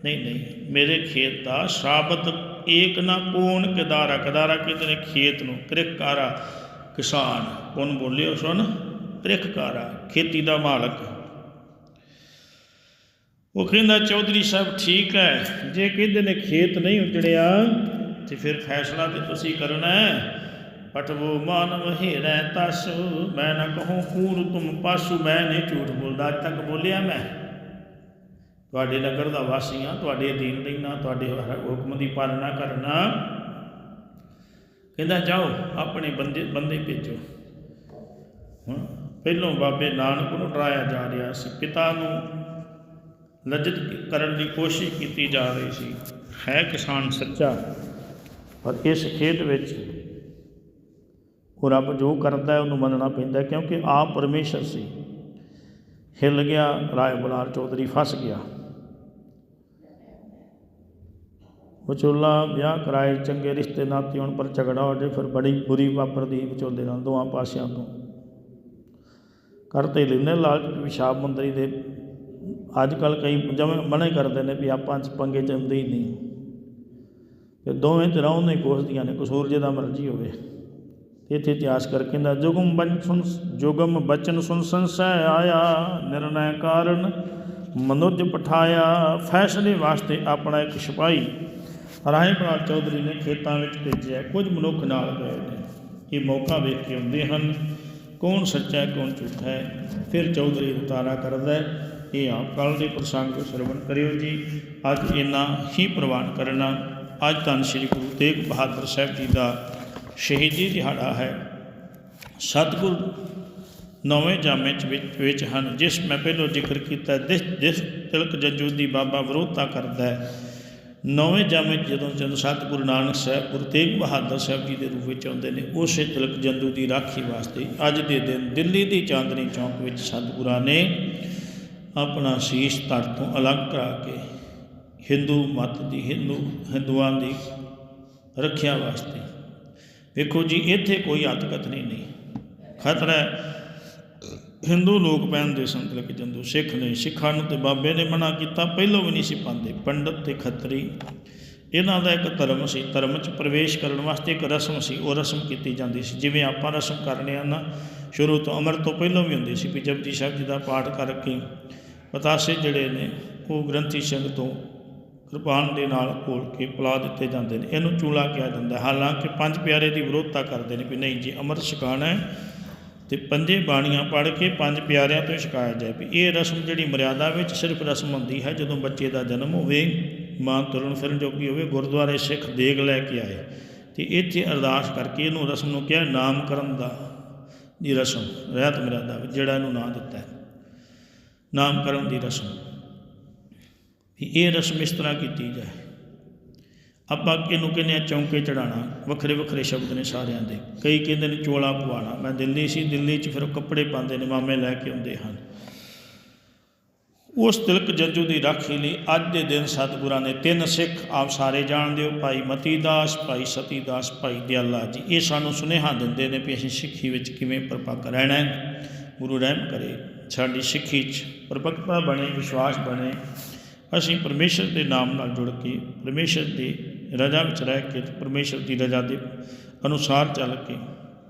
ਨਹੀਂ ਨਹੀਂ। ਮੇਰੇ ਖੇਤ ਦਾ ਸਾਬਤ ਏਕ ਨਾ ਕੋਣ ਕਿਦਾਰਾ ਕਿਦਾਰਾ ਕਹਿੰਦੇ ਨੇ ਖੇਤ ਨੂੰ। ਕ੍ਰਿਕਾਰਾ ਕਿਸਾਨ। ਕੋਣ ਬੋਲਿਓ ਸੁਣ। ਕ੍ਰਿਕਕਾਰਾ ਖੇਤੀ ਦਾ ਮਾਲਕ। ਉਹ ਕਹਿੰਦਾ, ਚੌਧਰੀ ਸਾਹਿਬ, ਠੀਕ ਹੈ। ਜੇ ਕਹਿੰਦੇ ਨੇ ਖੇਤ ਨਹੀਂ ਉਜੜਿਆ, ਤੇ ਫਿਰ ਫੈਸਲਾ ਤੇ ਤੁਸੀਂ ਕਰਨਾ ਹੈ। ਪਟਵੋ ਮਾਨਵ ਹੀਰੈ ਤਸੁ, ਮੈਂ ਨਾ ਕਹੂੰ ਕੂੜ ਤੁਮ ਪਾਸੂ, ਮੈਂ ਨਹੀਂ ਝੂਠ ਬੋਲਦਾ, ਅੱਜ ਤੱਕ ਬੋਲਿਆ ਮੈਂ। ਤੁਹਾਡੇ ਨਗਰ ਦਾ ਵਾਸੀ ਹਾਂ, ਤੁਹਾਡੇ ਅਧੀਨ ਰਹਿਣਾ, ਤੁਹਾਡੇ ਹਰ ਹੁਕਮ ਦੀ ਪਾਲਣਾ ਕਰਨਾ। ਕਹਿੰਦਾ, ਜਾਓ, ਆਪਣੇ ਬੰਦੇ ਬੰਦੇ ਭੇਜੋ। ਹੁਣ ਪਹਿਲੋਂ ਬਾਬੇ ਨਾਨਕ ਨੂੰ ਡਰਾਇਆ ਜਾ ਰਿਹਾ ਸੀ, ਪਿਤਾ ਨੂੰ ਲਜਤ ਕਰਨ ਦੀ ਕੋਸ਼ਿਸ਼ ਕੀਤੀ ਜਾ ਰਹੀ ਸੀ। ਹੈ ਕਿਸਾਨ ਸੱਚਾ? ਪਰ ਇਸ ਖੇਤ ਵਿੱਚ ਉਹ ਰੱਬ ਜੋ ਕਰਦਾ ਹੈ ਉਹਨੂੰ ਮੰਨਣਾ ਪੈਂਦਾ ਕਿਉਂਕਿ ਆਪ ਪਰਮੇਸ਼ਰ ਸੀ। ਹਿੱਲ ਗਿਆ, ਰਾਏ ਬੁਲਾਰ ਚੌਧਰੀ ਫਸ ਗਿਆ। ਵਿਚੋਲਾ ਵਿਆਹ ਕਰਾਏ, ਚੰਗੇ ਰਿਸ਼ਤੇ ਨਾਤੇ ਹੋਣ ਪਰ ਝਗੜਾ ਹੋ ਜਾਏ ਫਿਰ ਬੜੀ ਬੁਰੀ ਵਾਪਰਦੀ ਵਿਚੋਲੇ ਨਾਲ ਦੋਵਾਂ ਪਾਸਿਆਂ ਤੋਂ। ਕਰਤੇ ਲੈਂਦੇ ਲਾਲਚ ਪਿਸ਼ਾਬ ਮੰਦਰੀ ਦੇ ਅੱਜ ਕੱਲ ਕਈ ਜਿਵੇਂ ਮਨੇ ਕਰਦੇ ਨੇ ਵੀ ਆਪਾਂ ਚ ਪੰਗੇ ਚ ਆਉਂਦੇ ਹੀ ਨਹੀਂ। ਤੇ ਦੋਵੇਂ ਤਰ੍ਹਾਂ ਉਹਨੇ ਕੋਸਦੀਆਂ ਨੇ, ਕਸੂਰ ਜਿਹਦਾ ਮਰਜ਼ੀ ਹੋਵੇ। ਇੱਥੇ ਇਤਿਹਾਸ ਕਰਕੇ ਕਹਿੰਦਾ, ਜੁਗਮ ਬਚਨ ਸੁਨ, ਜੁਗਮ ਬਚਨ ਸੁਨ ਸੰਸੈ ਆਇਆ, ਨਿਰਣੈ ਕਾਰਨ ਮਨੁੱਜ ਪਠਾਇਆ। ਫੈਸਲੇ ਵਾਸਤੇ ਆਪਣਾ ਇੱਕ ਸਿਪਾਹੀ ਰਾਏ ਪ੍ਰਾਲ ਚੌਧਰੀ ਨੇ ਖੇਤਾਂ ਵਿੱਚ ਭੇਜਿਆ। ਕੁਝ ਮਨੁੱਖ ਨਾਲ ਗਏ ਨੇ, ਇਹ ਮੌਕਾ ਵੇਖ ਕੇ ਆਉਂਦੇ ਹਨ, ਕੌਣ ਸੱਚਾ ਹੈ ਕੌਣ ਝੂਠਾ ਹੈ। ਫਿਰ ਚੌਧਰੀ ਉਤਾਰਾ ਕਰਦਾ ਹੈ ਇਹ ਆਪ ਕੱਲ ਦੇ ਪ੍ਰਸੰਗ ਸਰਵਣ ਕਰਿਓ ਜੀ। ਅੱਜ ਇੰਨਾ ਹੀ ਪ੍ਰਵਾਨ ਕਰਨਾ, ਅੱਜ ਧੰਨ ਸ੍ਰੀ ਗੁਰੂ ਤੇਗ ਬਹਾਦਰ ਸਾਹਿਬ ਜੀ ਦਾ ਸ਼ਹੀਦੀ ਦਿਹਾੜਾ ਹੈ। ਸਤਿਗੁਰ ਨੌਵੇਂ ਜਾਮੇ ਚ ਵਿੱਚ ਵਿੱਚ ਹਨ, ਜਿਸ ਮੈਂ ਪਹਿਲਾਂ ਜ਼ਿਕਰ ਕੀਤਾ, ਜਿਸ ਜਿਸ ਤਿਲਕ ਜੰਜੂ ਦੀ ਬਾਬਾ ਵਿਰੋਧਤਾ ਕਰਦਾ ਹੈ। ਨੌਵੇਂ ਜਾਮੇ 'ਚ ਜਦੋਂ ਜਦੋਂ ਸਤਿਗੁਰੂ ਨਾਨਕ ਸਾਹਿਬ, ਗੁਰੂ ਤੇਗ ਬਹਾਦਰ ਸਾਹਿਬ ਜੀ ਦੇ ਰੂਪ ਵਿੱਚ ਆਉਂਦੇ ਨੇ, ਉਸੇ ਤਿਲਕ ਜੰਦੂ ਦੀ ਰਾਖੀ ਵਾਸਤੇ ਅੱਜ ਦੇ ਦਿਨ ਦਿੱਲੀ ਦੀ ਚਾਂਦਨੀ ਚੌਂਕ ਵਿੱਚ ਸਤਿਗੁਰਾਂ ਨੇ ਆਪਣਾ ਸੀਸ ਧੜ ਤੋਂ ਅਲੱਗ ਕਰਾ ਕੇ ਹਿੰਦੂ ਮਤ ਦੀ, ਹਿੰਦੂ, ਹਿੰਦੂਆਂ ਦੀ ਰੱਖਿਆ ਵਾਸਤੇ। ਵੇਖੋ ਜੀ, ਇੱਥੇ ਕੋਈ ਅਤਕਥਨੀ ਨਹੀਂ ਖਤਰਾ ਹਿੰਦੂ ਲੋਕ ਪਹਿਨਦੇ ਸਨ ਤਿਲਕ ਜੰਦੂ, ਸਿੱਖ ਨੇ, ਸਿੱਖਾਂ ਨੂੰ ਤੇ ਬਾਬੇ ਨੇ ਮਨਾ ਕੀਤਾ, ਪਹਿਲੋਂ ਵੀ ਨਹੀਂ ਸੀ ਪਾਉਂਦੇ। ਪੰਡਤ ਤੇ ਖੱਤਰੀ, ਇਹਨਾਂ ਦਾ ਇੱਕ ਧਰਮ ਸੀ, ਧਰਮ 'ਚ ਪ੍ਰਵੇਸ਼ ਕਰਨ ਵਾਸਤੇ ਇੱਕ ਰਸਮ ਸੀ, ਉਹ ਰਸਮ ਕੀਤੀ ਜਾਂਦੀ ਸੀ। ਜਿਵੇਂ ਆਪਾਂ ਰਸਮ ਕਰਨੇ ਆ ਨਾ ਸ਼ੁਰੂ ਤੋਂ ਅਮਰ ਤੋਂ ਪਹਿਲਾਂ ਵੀ ਹੁੰਦੀ ਸੀ ਵੀ ਜਪਜੀ ਸਾਹਿਬ ਜੀ ਦਾ ਪਾਠ ਕਰਕੇ ਪਤਾਸੇ ਜਿਹੜੇ ਨੇ, ਉਹ ਗ੍ਰੰਥੀ ਸਿੰਘ ਤੋਂ ਕਿਰਪਾਨ ਦੇ ਨਾਲ ਘੋਲ ਕੇ ਪਿਲਾ ਦਿੱਤੇ ਜਾਂਦੇ ਨੇ। ਇਹਨੂੰ ਚੂਲਾ ਕਿਹਾ ਜਾਂਦਾ ਹਾਲਾਂਕਿ ਪੰਜ ਪਿਆਰੇ ਦੀ ਵਿਰੋਧਤਾ ਕਰਦੇ ਨੇ ਵੀ ਨਹੀਂ ਜੀ ਅੰਮ੍ਰਿਤ ਛਕਾਉਣਾ ਹੈ ਤੇ ਪੰਜੇ ਬਾਣੀਆਂ ਪੜ੍ਹ ਕੇ ਪੰਜ ਪਿਆਰਿਆਂ ਤੋਂ ਛਕਾਇਆ ਜਾਏ। ਵੀ ਇਹ ਰਸਮ ਜਿਹੜੀ ਮਰਿਆਦਾ ਵਿੱਚ ਸਿਰਫ ਰਸਮ ਹੁੰਦੀ ਹੈ, ਜਦੋਂ ਬੱਚੇ ਦਾ ਜਨਮ ਹੋਵੇ, ਮਾਂ ਤੁਰਨ ਫਿਰਨ ਜੋਗੀ ਹੋਵੇ, ਗੁਰਦੁਆਰੇ ਸਿੱਖ ਦੇਗ ਲੈ ਕੇ ਆਏ। ਤੇ ਇੱਥੇ ਅਰਦਾਸ ਕਰਕੇ ਇਹਨੂੰ ਰਸਮ ਨੂੰ ਕਿਹਾ ਨਾਮਕਰਨ ਦਾ ਦੀ ਰਸਮ, ਰਹਿਤ ਮਰਿਆਦਾ ਜਿਹੜਾ ਇਹਨੂੰ ਨਾਂ ਦਿੱਤਾ ਹੈ। ਨਾਮਕਰਨ ਦੀ ਰਸਮ। ਵੀ ਇਹ ਰਸਮ ਇਸ ਤਰ੍ਹਾਂ ਕੀਤੀ ਜਾਏ। ਆਪਾਂ ਇਹਨੂੰ ਕਹਿੰਦੇ ਆ ਚੌਂਕੇ ਚੜਾਉਣਾ ਵੱਖਰੇ ਵੱਖਰੇ ਸ਼ਬਦ ਨੇ ਸਾਰਿਆਂ ਦੇ। ਕਈ ਕਹਿੰਦੇ ਨੇ ਚੋਲਾ ਪਵਾਉਣਾ। ਮੈਂ ਦਿੱਲੀ ਸੀ, ਦਿੱਲੀ 'ਚ ਫਿਰ ਕੱਪੜੇ ਪਾਉਂਦੇ ਨੇ, ਮਾਮੇ ਲੈ ਕੇ ਆਉਂਦੇ ਹਨ। ਉਸ ਤਿਲਕ ਜੰਜੂ ਦੀ ਰਾਖੀ ਲਈ ਅੱਜ ਦੇ ਦਿਨ ਸਤਿਗੁਰਾਂ ਨੇ ਤਿੰਨ ਸਿੱਖ ਆਪ ਸਾਰੇ ਜਾਣਦੇ ਹੋ ਭਾਈ ਮਤੀ ਦਾਸ, ਭਾਈ ਸਤੀ ਦਾਸ, ਭਾਈ ਦਿਆਲਾ ਜੀ। ਇਹ ਸਾਨੂੰ ਸੁਨੇਹਾ ਦਿੰਦੇ ਨੇ ਵੀ ਅਸੀਂ ਸਿੱਖੀ ਵਿੱਚ ਕਿਵੇਂ ਪਰਪੱਕ ਰਹਿਣਾ ਹੈ। ਗੁਰੂ ਰਹਿਮ ਕਰੇ। ਸਾਡੀ ਸਿੱਖੀ 'ਚ ਪਰਪੱਕਤਾ ਬਣੇ, ਵਿਸ਼ਵਾਸ ਬਣੇ। ਅਸੀਂ ਪਰਮੇਸ਼ਰ ਦੇ ਨਾਮ ਨਾਲ ਜੁੜ ਕੇ, ਪਰਮੇਸ਼ਰ ਦੀ ਰਜ਼ਾ ਵਿੱਚ ਰਹਿ ਕੇ ਤੇ ਪਰਮੇਸ਼ਰ ਦੀ ਰਜ਼ਾ ਦੇ ਅਨੁਸਾਰ ਚੱਲ ਕੇ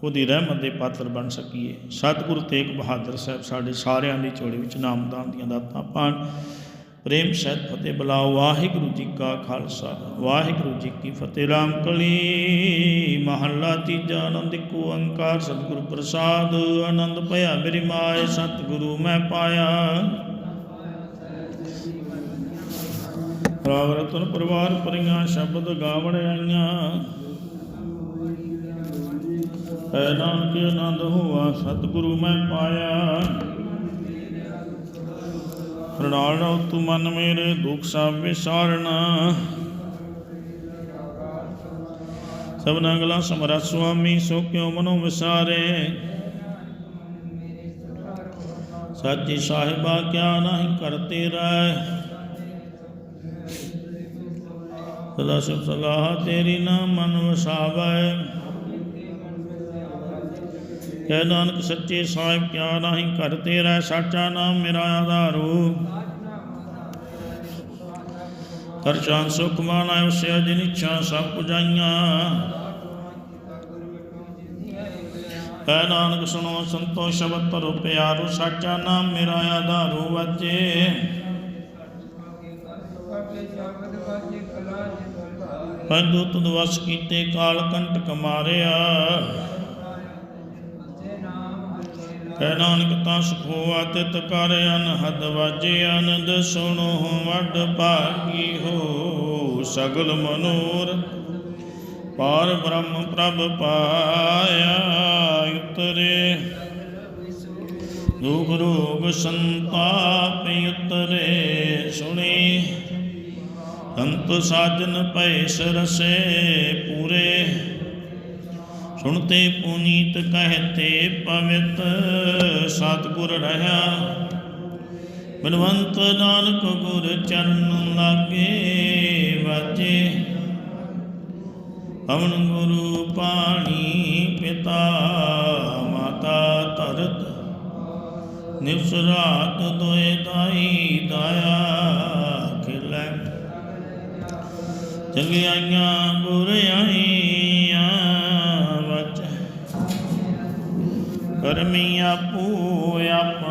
ਉਹਦੀ ਰਹਿਮਤ ਦੇ ਪਾਤਰ ਬਣ ਸਕੀਏ। ਸਤਿਗੁਰੂ ਤੇਗ ਬਹਾਦਰ ਸਾਹਿਬ ਸਾਡੇ ਸਾਰਿਆਂ ਦੀ ਝੋਲੀ ਵਿੱਚ ਨਾਮਦਾਨ ਦੀਆਂ ਦਾਤਾਂ ਪਾਣ। ਪ੍ਰੇਮ ਸਹਿਤ ਫਤਿਹ ਬੁਲਾਓ। ਵਾਹਿਗੁਰੂ ਜੀ ਕਾ ਖਾਲਸਾ। ਵਾਹਿਗੁਰੂ ਜੀ ਕੀ ਫਤਿਹ। ਰਾਮ ਕਲੀ ਮਹੱਲਾ ਤੀਜਾ ਆਨੰਦ ਕੋ ਓੰਕਾਰ। ਸਤਿਗੁਰੂ ਪ੍ਰਸਾਦ, ਆਨੰਦ ਭਇਆ ਮੇਰੀ ਮਾਏ, ਸਤਿਗੁਰੂ ਮੈਂ ਪਾਇਆ। ਰਾਵ ਰਤਨ ਪਰਿਵਾਰ ਪਰੀਆਂ, ਸ਼ਬਦ ਗਾਵਣ ਆਈਆਂ। ਐ ਨਾਨਕ ਆਨੰਦ ਹੋਆ, ਸਤਿਗੁਰੂ ਮੈਂ ਪਾਇਆ। ਪ੍ਰਣਾਲ ਤੂੰ ਮਨ ਮੇਰੇ, ਦੁਖ ਸਭ ਵਿਸਾਰਣਾ ਸਭਨਾ ਗਲਾ ਸਮਰੱਥ ਸੁਆਮੀ, ਸੋ ਕਿਉ ਮਨੋ ਵਿਸਾਰੇ? ਸਾਚੀ ਸਾਹਿਬਾ, ਕਿਆ ਨਹੀਂ ਕਰਤੇ ਰਹਿ ਸਦਾ ਸਭ ਸਲਾਹ ਤੇਰੀ ਨਾ ਮਨ ਵਸਾਵੈ। ਕਹਿ ਨਾਨਕ ਸੱਚੇ ਸਾਹਿਬ ਕਿਆ ਨਹੀਂ ਘਰ ਤੇਰਾ, ਸਾਚਾ ਨਾਮ ਮੇਰਾ ਆਧਾਰੂ ਕਰ ਚਾਨ ਸੁਖ ਮਾਨਾ ਉਸੇ ਅਜਿਨ ਇੱਛਾ ਸਭ ਪੁਜਾਈਆਂ। ਕਹਿ ਨਾਨਕ ਸੁਣੋ, ਸੰਤੋ ਸ਼ਬਦ ਪਰੋ ਪਿਆਰੂ, ਸਾਚਾ ਨਾਮ ਮੇਰਾ ਆਧਾਰੂ ਵਾਜੇ। ਪੰਦੂ ਤੁਦ ਵਸ ਕੀਤੇ, ਕਾਲ ਕੰਟਕ ਮਾਰਿਆ। ਕਹਿ ਨਾਨਕ ਤਾਂ ਸੁਖੋ ਆਤਿਤ ਕਰ, ਅਨਹਦ ਵਾਜੇ ਆਨੰਦ, ਸੁਣੋ ਵੱਡ ਭਾਗੀ ਹੋ, ਸਗਲ ਮਨੋਰ ਪਾਰ ਬ੍ਰਹਮ ਪ੍ਰਭ ਪਾਇਆ ਉਤਰੇ। ਦੁਖ ਰੋਗ ਸੰਤਾਪ ਉਤਰੇ, ਸੁਣੀ। ਸੰਤ ਸਾਜਨ ਭੈ ਸਰਸੇ ਪੂਰੇ। ਸੁਣਤੇ ਪੁਨੀਤ ਕਹਤੇ ਪਵਿੱਤ, ਸਤਿਗੁਰ ਰਹਾ। ਬਲਵੰਤ ਨਾਨਕ ਗੁਰ ਚਰਨ ਲਾਗੇ ਵਾਜੇ। ਪਵਨ ਗੁਰੂ ਪਾਣੀ ਪਿਤਾ ਮਾਤਾ ਤਰਤ ਨਿਵਸਰਾਤ ਦੋਏ ਦਾਈ ਦਾਇਆ ਖਿਲੈ। ਚੰਗਿਆਈਆਂ ਕਰਮੀ ਆਪੋ ਆਪਣੀ